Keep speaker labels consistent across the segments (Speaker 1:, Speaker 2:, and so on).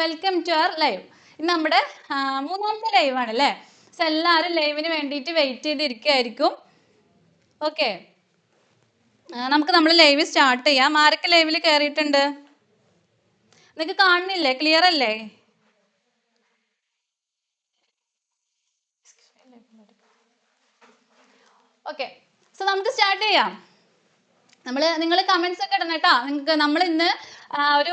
Speaker 1: Welcome to our live ഇന്ന് നമ്മുടെ മൂന്നാമത്തെ ലൈവ് ആണ് അല്ലേ? സോ എല്ലാവരും ലൈവിന് വേണ്ടിയിട്ട് വെയിറ്റ് ചെയ്തിരിക്കുകയായിരിക്കും ഓക്കെ നമുക്ക് നമ്മൾ ലൈവ് സ്റ്റാർട്ട് ചെയ്യാം. ആരൊക്കെ ലൈവിൽ കയറിയിട്ടുണ്ട് നിങ്ങൾക്ക് കാണുന്നില്ലേ? ക്ലിയർ അല്ലേ? ഓക്കെ സോ നമുക്ക് സ്റ്റാർട്ട് ചെയ്യാം. നമ്മൾ നിങ്ങൾ കമന്റ്സ് ഒക്കെ ഇടണം കേട്ടോ. നിങ്ങൾക്ക് നമ്മൾ ഇന്ന് ഒരു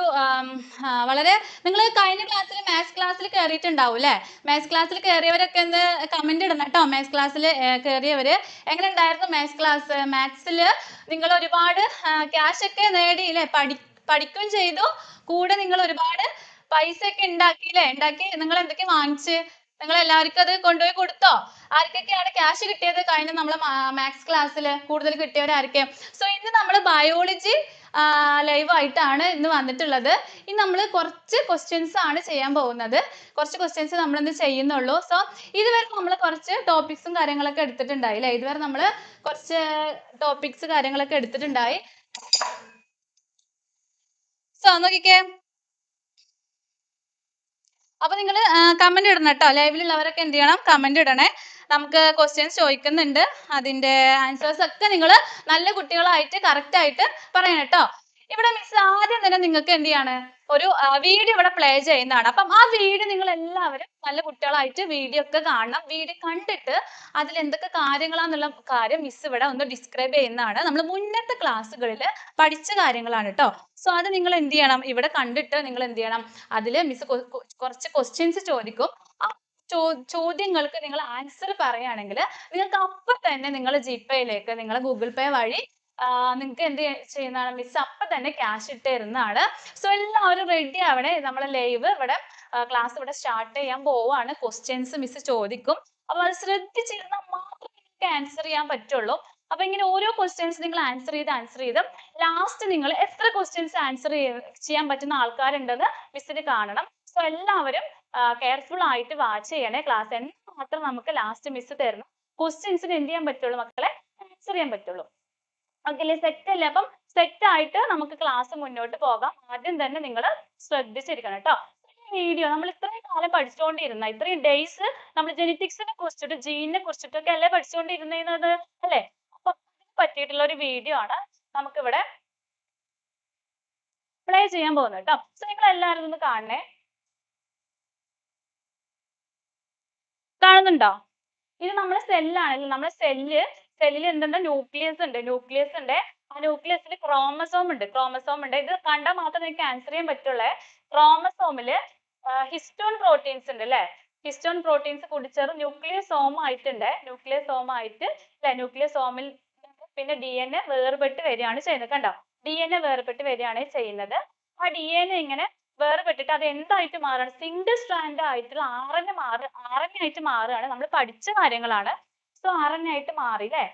Speaker 1: വളരെ നിങ്ങൾ കഴിഞ്ഞ ക്ലാസ്സിൽ മാത്സ് ക്ലാസ്സിൽ കയറിയിട്ടുണ്ടാവും അല്ലേ? മാത്സ് ക്ലാസ്സിൽ കയറിയവരൊക്കെ ഒന്ന് കമന്റ് ഇടണം കേട്ടോ. മാത്സ് ക്ലാസ്സിൽ കയറിയവർ എങ്ങനെ ഉണ്ടായിരുന്നു മാത്സ് ക്ലാസ് മാത്സിൽ നിങ്ങൾ ഒരുപാട് ക്യാഷ് ഒക്കെ നേടി അല്ലേ? പഠി പഠിക്കുകയും ചെയ്തു. കൂടെ നിങ്ങൾ ഒരുപാട് പൈസ ഒക്കെ ഉണ്ടാക്കി അല്ലേ? ഉണ്ടാക്കി. നിങ്ങൾ എന്തൊക്കെ വാങ്ങിച്ച്? നിങ്ങൾ എല്ലാവർക്കും അത് കൊണ്ടുപോയി കൊടുത്തോ? ആർക്കൊക്കെയാണ് ക്യാഷ് കിട്ടിയത്? കഴിഞ്ഞ നമ്മളെ മാത്സ് ക്ലാസ്സിൽ കൂടുതൽ കിട്ടിയവർ ആരൊക്കെ സോ ഇന്ന് നമ്മൾ ബയോളജി ലൈവ് ആയിട്ടാണ് ഇന്ന് വന്നിട്ടുള്ളത്. ഇന്ന് നമ്മൾ കുറച്ച് ക്വസ്റ്റ്യൻസ് ആണ് ചെയ്യാൻ പോകുന്നത്. കുറച്ച് ക്വസ്റ്റ്യൻസ് നമ്മൾ ഇന്ന് ചെയ്യുന്നുള്ളൂ. സോ ഇതുവരെ നമ്മൾ കുറച്ച് ടോപ്പിക്സും കാര്യങ്ങളൊക്കെ എടുത്തിട്ടുണ്ടായി അല്ലേ? ഇതുവരെ നമ്മൾ കുറച്ച് ടോപ്പിക്സ് കാര്യങ്ങളൊക്കെ എടുത്തിട്ടുണ്ടായി. സോ നോക്കിക്കേ. അപ്പൊ നിങ്ങൾ കമന്റ് ഇടണം കേട്ടോ. ലൈവിലുള്ളവരൊക്കെ എന്ത് ചെയ്യണം? കമന്റ് ഇടണേ. നമുക്ക് ക്വസ്റ്റ്യൻസ് ചോദിക്കുന്നുണ്ട്. അതിന്റെ ആൻസേഴ്സ് ഒക്കെ നിങ്ങൾ നല്ല കുട്ടികളായിട്ട് കറക്റ്റ് ആയിട്ട് പറയണം കേട്ടോ. ഇവിടെ മിസ് ആദ്യം തന്നെ നിങ്ങൾക്ക് എന്ത് ചെയ്യാണ്? ഒരു വീഡിയോ ഇവിടെ പ്ലേ ചെയ്യുന്നതാണ്. അപ്പം ആ വീഡിയോ നിങ്ങൾ എല്ലാവരും നല്ല കുട്ടികളായിട്ട് വീഡിയോ ഒക്കെ കാണണം. വീഡിയോ കണ്ടിട്ട് അതിൽ എന്തൊക്കെ കാര്യങ്ങളാന്നുള്ള കാര്യം മിസ് ഇവിടെ ഒന്ന് ഡിസ്ക്രൈബ് ചെയ്യുന്നതാണ്. നമ്മൾ മുന്നത്തെ ക്ലാസ്സുകളിൽ പഠിച്ച കാര്യങ്ങളാണ് കേട്ടോ സോ അത് നിങ്ങൾ എന്ത് ചെയ്യണം? ഇവിടെ കണ്ടിട്ട് നിങ്ങൾ എന്ത് ചെയ്യണം? അതിൽ മിസ് കുറച്ച് ക്വസ്റ്റ്യൻസ് ചോദിക്കും. ചോ ചോദ്യങ്ങൾക്ക് നിങ്ങൾ ആൻസർ പറയുകയാണെങ്കിൽ നിങ്ങൾക്ക് അപ്പം തന്നെ നിങ്ങൾ ജിപേയിലേക്ക് നിങ്ങൾ ഗൂഗിൾ പേ വഴി നിങ്ങൾക്ക് എന്ത് ചെയ്യുന്നതാണ്? മിസ് അപ്പൊ തന്നെ ക്യാഷ് ഇട്ട് തരുന്നതാണ്. സോ എല്ലാവരും റെഡി ആവണേ. നമ്മളെ ലൈവ് ഇവിടെ ക്ലാസ് ഇവിടെ സ്റ്റാർട്ട് ചെയ്യാൻ പോവാണ്. ക്വസ്റ്റ്യൻസ് മിസ് ചോദിക്കും. അപ്പൊ അത് ശ്രദ്ധിച്ചിരുന്നാൽ മാത്രമേ നിങ്ങൾക്ക് ആൻസർ ചെയ്യാൻ പറ്റുള്ളൂ. അപ്പൊ ഇങ്ങനെ ഓരോ ക്വസ്റ്റ്യൻസ് നിങ്ങൾ ആൻസർ ചെയ്ത് ആൻസർ ചെയ്ത് ലാസ്റ്റ് നിങ്ങൾ എത്ര ക്വസ്റ്റ്യൻസ് ആൻസർ ചെയ്യാൻ പറ്റുന്ന ആൾക്കാരുണ്ടെന്ന് മിസ്സിന് കാണണം. സോ എല്ലാവരും കെയർഫുൾ ആയിട്ട് വാച്ച് ചെയ്യണേ ക്ലാസ് എന്ത് മാത്രം നമുക്ക് ലാസ്റ്റ് മിസ് തരണം ക്വസ്റ്റ്യൻസിന് എന്ത് ചെയ്യാൻ പറ്റുള്ളൂ മക്കളെ? ആൻസർ ചെയ്യാൻ പറ്റുള്ളൂ. ഓക്കെ സെറ്റ് അല്ലേ? അപ്പം സെറ്റ് ആയിട്ട് നമുക്ക് ക്ലാസ് മുന്നോട്ട് പോകാം. ആദ്യം തന്നെ നിങ്ങൾ ശ്രദ്ധിച്ചിരിക്കണം കേട്ടോ വീഡിയോ നമ്മൾ ഇത്രയും കാലം പഠിച്ചുകൊണ്ടിരുന്ന ഇത്രയും ഡേയ്സ് നമ്മൾ ജെനറ്റിക്സിനെ കുറിച്ചിട്ട് ജീനിനെ കുറിച്ചിട്ടൊക്കെ അല്ലേ പഠിച്ചുകൊണ്ടിരുന്നത് അല്ലേ? അപ്പൊ പറ്റിയിട്ടുള്ള ഒരു വീഡിയോ ആണ് നമുക്കിവിടെ പ്ലേ ചെയ്യാൻ പോകുന്നത് കേട്ടോ സോ നിങ്ങൾ എല്ലാവരും ഒന്ന് കാണണേ. കാണുന്നുണ്ടോ? ഇത് നമ്മുടെ സെല്ലാണ് നമ്മുടെ സെല്ല് സെല്ലിൽ എന്തുണ്ട്? ന്യൂക്ലിയസ് ഉണ്ട്. ന്യൂക്ലിയസ് ഉണ്ട്. ആ ന്യൂക്ലിയസിൽ ക്രോമസോം ഉണ്ട്. ക്രോമസോം ഉണ്ട്. ഇത് കണ്ടാൽ മാത്രമേ നിങ്ങൾക്ക് ആൻസർ ചെയ്യാൻ പറ്റുള്ളൂ. ക്രോമസോമിൽ ഹിസ്റ്റോൺ പ്രോട്ടീൻസ് ഉണ്ട് അല്ലേ? ഹിസ്റ്റോൺ പ്രോട്ടീൻസ് കൂടിച്ചേർന്ന് ന്യൂക്ലിയസോം ആയിട്ടുണ്ട്. ന്യൂക്ലിയസോം ആയിട്ട് അല്ലെ? ന്യൂക്ലിയസോമിൽ പിന്നെ ഡി എൻ എ വേർപെട്ട് വരികയാണ് ചെയ്യുന്നത്. കണ്ടോ? ഡി എൻ എ വേർപെട്ട് വരികയാണ് ചെയ്യുന്നത്. ആ ഡി എൻ എ ഇങ്ങനെ വേർപെട്ടിട്ട് അത് എന്തായിട്ട് മാറുകയാണ്? സിംഗിൾ സ്ട്രാൻഡ് ആയിട്ടുള്ള ആർ മാറ ആർ ആയിട്ട് മാറുകയാണ്. നമ്മൾ പഠിച്ച കാര്യങ്ങളാണ്. എ ആയിട്ട് മാറി അല്ലേ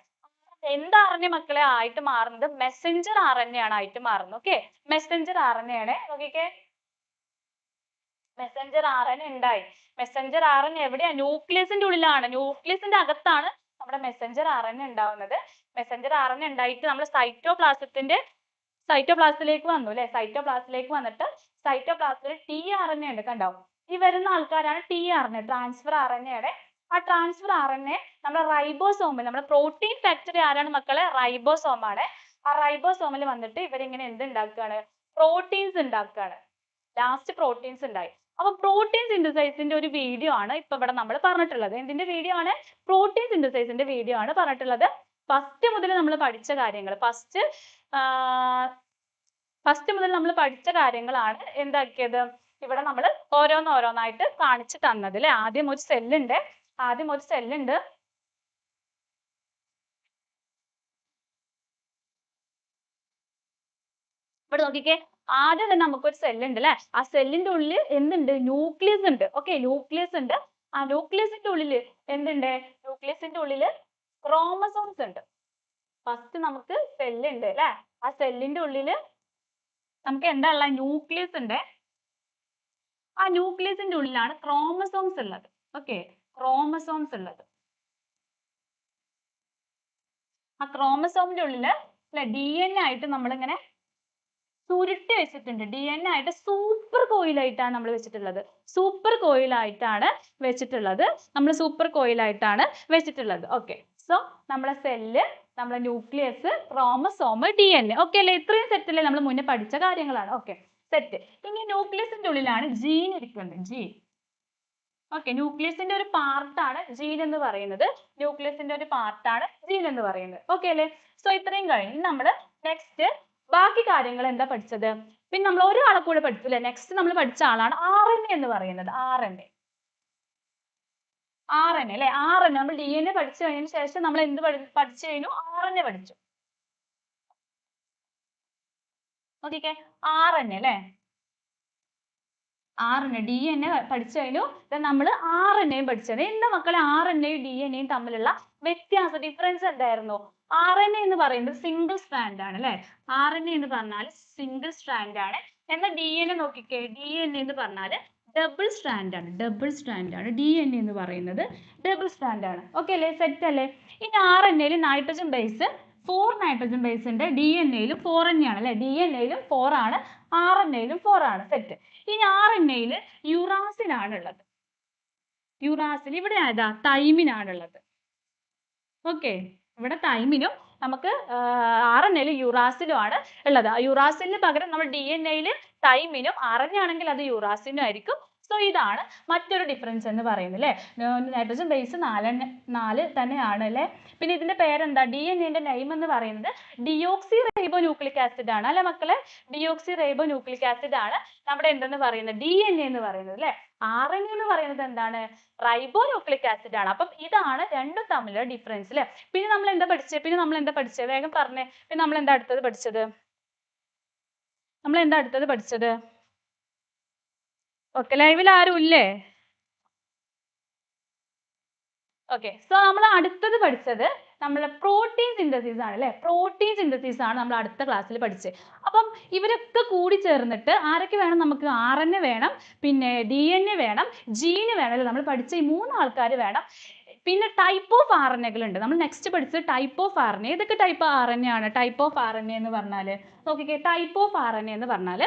Speaker 1: എന്ത് ആർ മക്കളെ ആയിട്ട് മാറുന്നത്? മെസ്സഞ്ചർ ആർ ആണ് ആയിട്ട് മാറുന്നത് ഓക്കെ മെസ്സഞ്ചർ ആർ ആണ് നോക്കിക്കേ. മെസ്സഞ്ചർ ആർ ഉണ്ടായി. മെസ്സഞ്ചർ ആർ എവിടെയാ? ന്യൂക്ലിയസിന്റെ ഉള്ളിലാണ്. ന്യൂക്ലിയസിന്റെ അകത്താണ് നമ്മുടെ മെസ്സഞ്ചർ ആർ എൻ ഉണ്ടാവുന്നത്. മെസ്സഞ്ചർ ആർ ഉണ്ടായിട്ട് നമ്മൾ സൈറ്റോപ്ലാസത്തിന്റെ സൈറ്റോപ്ലാസത്തിലേക്ക് വന്നു അല്ലെ സൈറ്റോപ്ലാസത്തിലേക്ക് വന്നിട്ട് സൈറ്റോപ്ലാസത്തിൽ ടി ആർ ഉണ്ട് കണ്ടോ? ഈ വരുന്ന ആൾക്കാരാണ് T R N transfer R ആ ട്രാൻസ്ഫർ ആർ എൻ എ നമ്മുടെ റൈബോസോമിൽ നമ്മുടെ പ്രോട്ടീൻ ഫാക്ടറി ആരാണ് മക്കളെ? റൈബോസോം ആണ്. ആ റൈബോസോമിൽ വന്നിട്ട് ഇവരിങ്ങനെ എന്ത് ഉണ്ടാക്കുകയാണ് പ്രോട്ടീൻസ് ഉണ്ടാക്കുകയാണ് ലാസ്റ്റ് പ്രോട്ടീൻസ് ഉണ്ടായി അപ്പൊ പ്രോട്ടീൻ സിന്തസൈസിന്റെ ഒരു വീഡിയോ ആണ് ഇപ്പൊ ഇവിടെ നമ്മൾ പറഞ്ഞിട്ടുള്ളത്. എന്തിന്റെ വീഡിയോ ആണ്? പ്രോട്ടീൻ സിന്തസൈസിന്റെ വീഡിയോ ആണ് പറഞ്ഞിട്ടുള്ളത്. ഫസ്റ്റ് മുതൽ നമ്മൾ പഠിച്ച കാര്യങ്ങൾ ഫസ്റ്റ് ഫസ്റ്റ് മുതൽ നമ്മൾ പഠിച്ച കാര്യങ്ങളാണ് എന്താക്കിയത്? ഇവിടെ നമ്മൾ ഓരോന്നോരോന്നായിട്ട് കാണിച്ചു തന്നത് അല്ലെ ആദ്യം ഒരു സെല്ലുണ്ട് ആദ്യം ഒരു സെല്ലുണ്ട് ഇവിടെ നോക്കിക്കേ. ആദ്യം തന്നെ നമുക്കൊരു സെല്ലുണ്ട് അല്ലെ ആ സെല്ലിന്റെ ഉള്ളിൽ എന്തുണ്ട്? ന്യൂക്ലിയസ് ഉണ്ട് ഓക്കെ ന്യൂക്ലിയസ് ഉണ്ട് ആ ന്യൂക്ലിയസിന്റെ ഉള്ളിൽ എന്തുണ്ട്? ന്യൂക്ലിയസിന്റെ ഉള്ളിൽ ക്രോമസോംസ് ഉണ്ട് ഫസ്റ്റ് നമുക്ക് സെല്ലുണ്ട് അല്ലെ ആ സെല്ലിന്റെ ഉള്ളിൽ നമുക്ക് എന്താ ഉള്ള? ന്യൂക്ലിയസ് ഉണ്ട് ആ ന്യൂക്ലിയസിന്റെ ഉള്ളിലാണ് ക്രോമസോംസ് ഉള്ളത് ഓക്കെ ക്രോമസോംസ് ഉള്ളത്. ആ ക്രോമസോമിന്റെ ഉള്ളിൽ അല്ലെ ഡി എൻ ആയിട്ട് നമ്മളിങ്ങനെ ചുരുട്ടി വെച്ചിട്ടുണ്ട്. ഡി എൻ ആയിട്ട് സൂപ്പർ കോയിലായിട്ടാണ് നമ്മൾ വെച്ചിട്ടുള്ളത്. സൂപ്പർ കോയിലായിട്ടാണ് വെച്ചിട്ടുള്ളത്. നമ്മൾ സൂപ്പർ കോയിലായിട്ടാണ് വെച്ചിട്ടുള്ളത്. ഓക്കെ സോ നമ്മളെ സെല്ല് നമ്മളെ nucleus chromosome D N okay അല്ലേ? ഇത്രയും സെറ്റ് അല്ലേ? നമ്മൾ മുന്നേ പഠിച്ച കാര്യങ്ങളാണ്. ഓക്കെ സെറ്റ് ഇനി ന്യൂക്ലിയസിന്റെ ഉള്ളിലാണ് ജീൻ ഇരിക്കുന്നത്. ജീൻ ഓക്കെ ന്യൂക്ലിയസിന്റെ ഒരു പാർട്ടാണ് ജീൻ എന്ന് പറയുന്നത്. ന്യൂക്ലിയസിന്റെ ഒരു പാർട്ടാണ് ജീൻ എന്ന് പറയുന്നത്. ഓക്കെ അല്ലേ? സോ ഇത്രയും കഴിഞ്ഞ് നമ്മൾ നെക്സ്റ്റ് ബാക്കി കാര്യങ്ങൾ എന്താ പഠിച്ചത്? പിന്നെ നമ്മൾ ഒരാളെ കൂടെ പഠിച്ചു അല്ലെ? നെക്സ്റ്റ് നമ്മൾ പഠിച്ച ആളാണ് ആർ എൻ എന്ന് പറയുന്നത്. R N A R N A അല്ലെ? ആർ എൻ നമ്മൾ ഡി എൻ എ പഠിച്ചു കഴിഞ്ഞതിന് ശേഷം നമ്മൾ എന്ത് പഠി- പഠിച്ചു കഴിഞ്ഞു? ആർ എൻ എ പഠിച്ചു. നോക്കിക്കേ. ആർ എൻ എ അല്ലേ? R N A D N A പഠിച്ചു കഴിഞ്ഞു നമ്മൾ ആർ എൻ എയും പഠിച്ചത് എന്താ മക്കളെ ആർ എൻ എയും ഡി എൻ എയും തമ്മിലുള്ള വ്യത്യാസം ഡിഫറൻസ് എന്തായിരുന്നു? ആർ എൻ എ എന്ന് പറയുന്നത് സിംഗിൾ സ്ട്രാൻഡ് ആണ് അല്ലെ? ആർ എൻ എ എന്ന് പറഞ്ഞാൽ സിംഗിൾ സ്ട്രാൻഡ് ആണ്. എന്നാൽ ഡി എൻ എ നോക്കിക്കേ ഡി എൻ എന്ന് പറഞ്ഞാൽ ഡബിൾ സ്ട്രാൻഡ് ആണ്. ഡബിൾ സ്ട്രാൻഡ് ആണ് ഡി എൻ എന്ന് പറയുന്നത്. ഡബിൾ സ്ട്രാൻഡ് ആണ്. ഓക്കെ അല്ലേ? സെറ്റ് അല്ലേ? ഇനി ആർ എൻ എയിൽ nitrogen base four nitrogen base ഉണ്ട് ഡി എൻ എയിലും ഫോർ ആണ് അല്ലേ ഡി എൻ എയിലും ഫോർ ആണ്. ആർ എൻ എയിലും ഫോർ ആണ്. സെറ്റ് ഇനി ആർ എൻ എയിൽ യുറാസിനാണുള്ളത് യുറാസിൽ ഇവിടെ ഏതാ? തൈമിനാണുള്ളത്. ഓക്കെ ഇവിടെ തൈമിനും നമുക്ക് ആർ എൻ എയിൽ യുറാസിലും ആണ് ഉള്ളത്. യുറാസിലിന് പകരം നമ്മൾ ഡി എൻ എയിൽ തൈമിനും ആർ എൻ ആണെങ്കിൽ അത് യുറാസിനും ആയിരിക്കും. സോ ഇതാണ് മറ്റൊരു ഡിഫറൻസ് എന്ന് പറയുന്നത് അല്ലേ നൈട്രജൻ ബേസ് നാലെണ്ണ നാല് തന്നെയാണ് അല്ലേ പിന്നെ ഇതിന്റെ പേരെന്താ? ഡി എൻ എന്റെ നെയിം എന്ന് പറയുന്നത് ഡിയോക്സി റൈബോ ന്യൂക്ലിക് ആസിഡ് ആണ്. അല്ലെ മക്കളെ? ഡിയോക്സി റൈബോ ന്യൂക്ലിക് ആസിഡ് ആണ് നമ്മുടെ എന്തെന്ന് പറയുന്നത്? ഡി എൻ എ എന്ന് പറയുന്നത് അല്ലെ ആർ എൻ എന്ന് പറയുന്നത് എന്താണ്? റൈബോ ന്യൂക്ലിക് ആസിഡ് ആണ്. അപ്പം ഇതാണ് രണ്ടും തമ്മിലുള്ള ഡിഫറൻസ് അല്ലെ പിന്നെ നമ്മൾ എന്താ പഠിച്ചത് പിന്നെ നമ്മൾ എന്താ പഠിച്ചത് വേഗം പറഞ്ഞേ. പിന്നെ നമ്മൾ എന്താ അടുത്തത് പഠിച്ചത്? നമ്മൾ എന്താ അടുത്തത് പഠിച്ചത്? ഓക്കെ ലൈവിൽ ആരും ഇല്ലേ? ഓക്കെ സോ നമ്മൾ അടുത്തത് പഠിച്ചത് നമ്മൾ പ്രോട്ടീൻ സിന്തസിസ് ആണ് അല്ലേ? പ്രോട്ടീൻ സിന്തസിസ് ആണ് നമ്മൾ അടുത്ത ക്ലാസ്സിൽ പഠിച്ചത് അപ്പം ഇവരൊക്കെ കൂടി ചേർന്നിട്ട് ആരൊക്കെ വേണം? നമുക്ക് ആർ എൻ എ വേണം പിന്നെ ഡി എൻ എ വേണം ജീന് വേണം അല്ലേ? നമ്മൾ പഠിച്ച ഈ മൂന്ന് ആൾക്കാർ വേണം. പിന്നെ ടൈപ്പ് ഓഫ് ആർ എൻ എകളുണ്ട് നമ്മൾ നെക്സ്റ്റ് പഠിച്ചത് type of R N A ഏതൊക്കെ ടൈപ്പ് ആർ എൻ എ ആണ്? ടൈപ്പ് ഓഫ് ആർ എൻ എന്ന് പറഞ്ഞാൽ നോക്കിക്കേ ടൈപ്പ് ഓഫ് ആർ എൻ എന്ന് പറഞ്ഞാൽ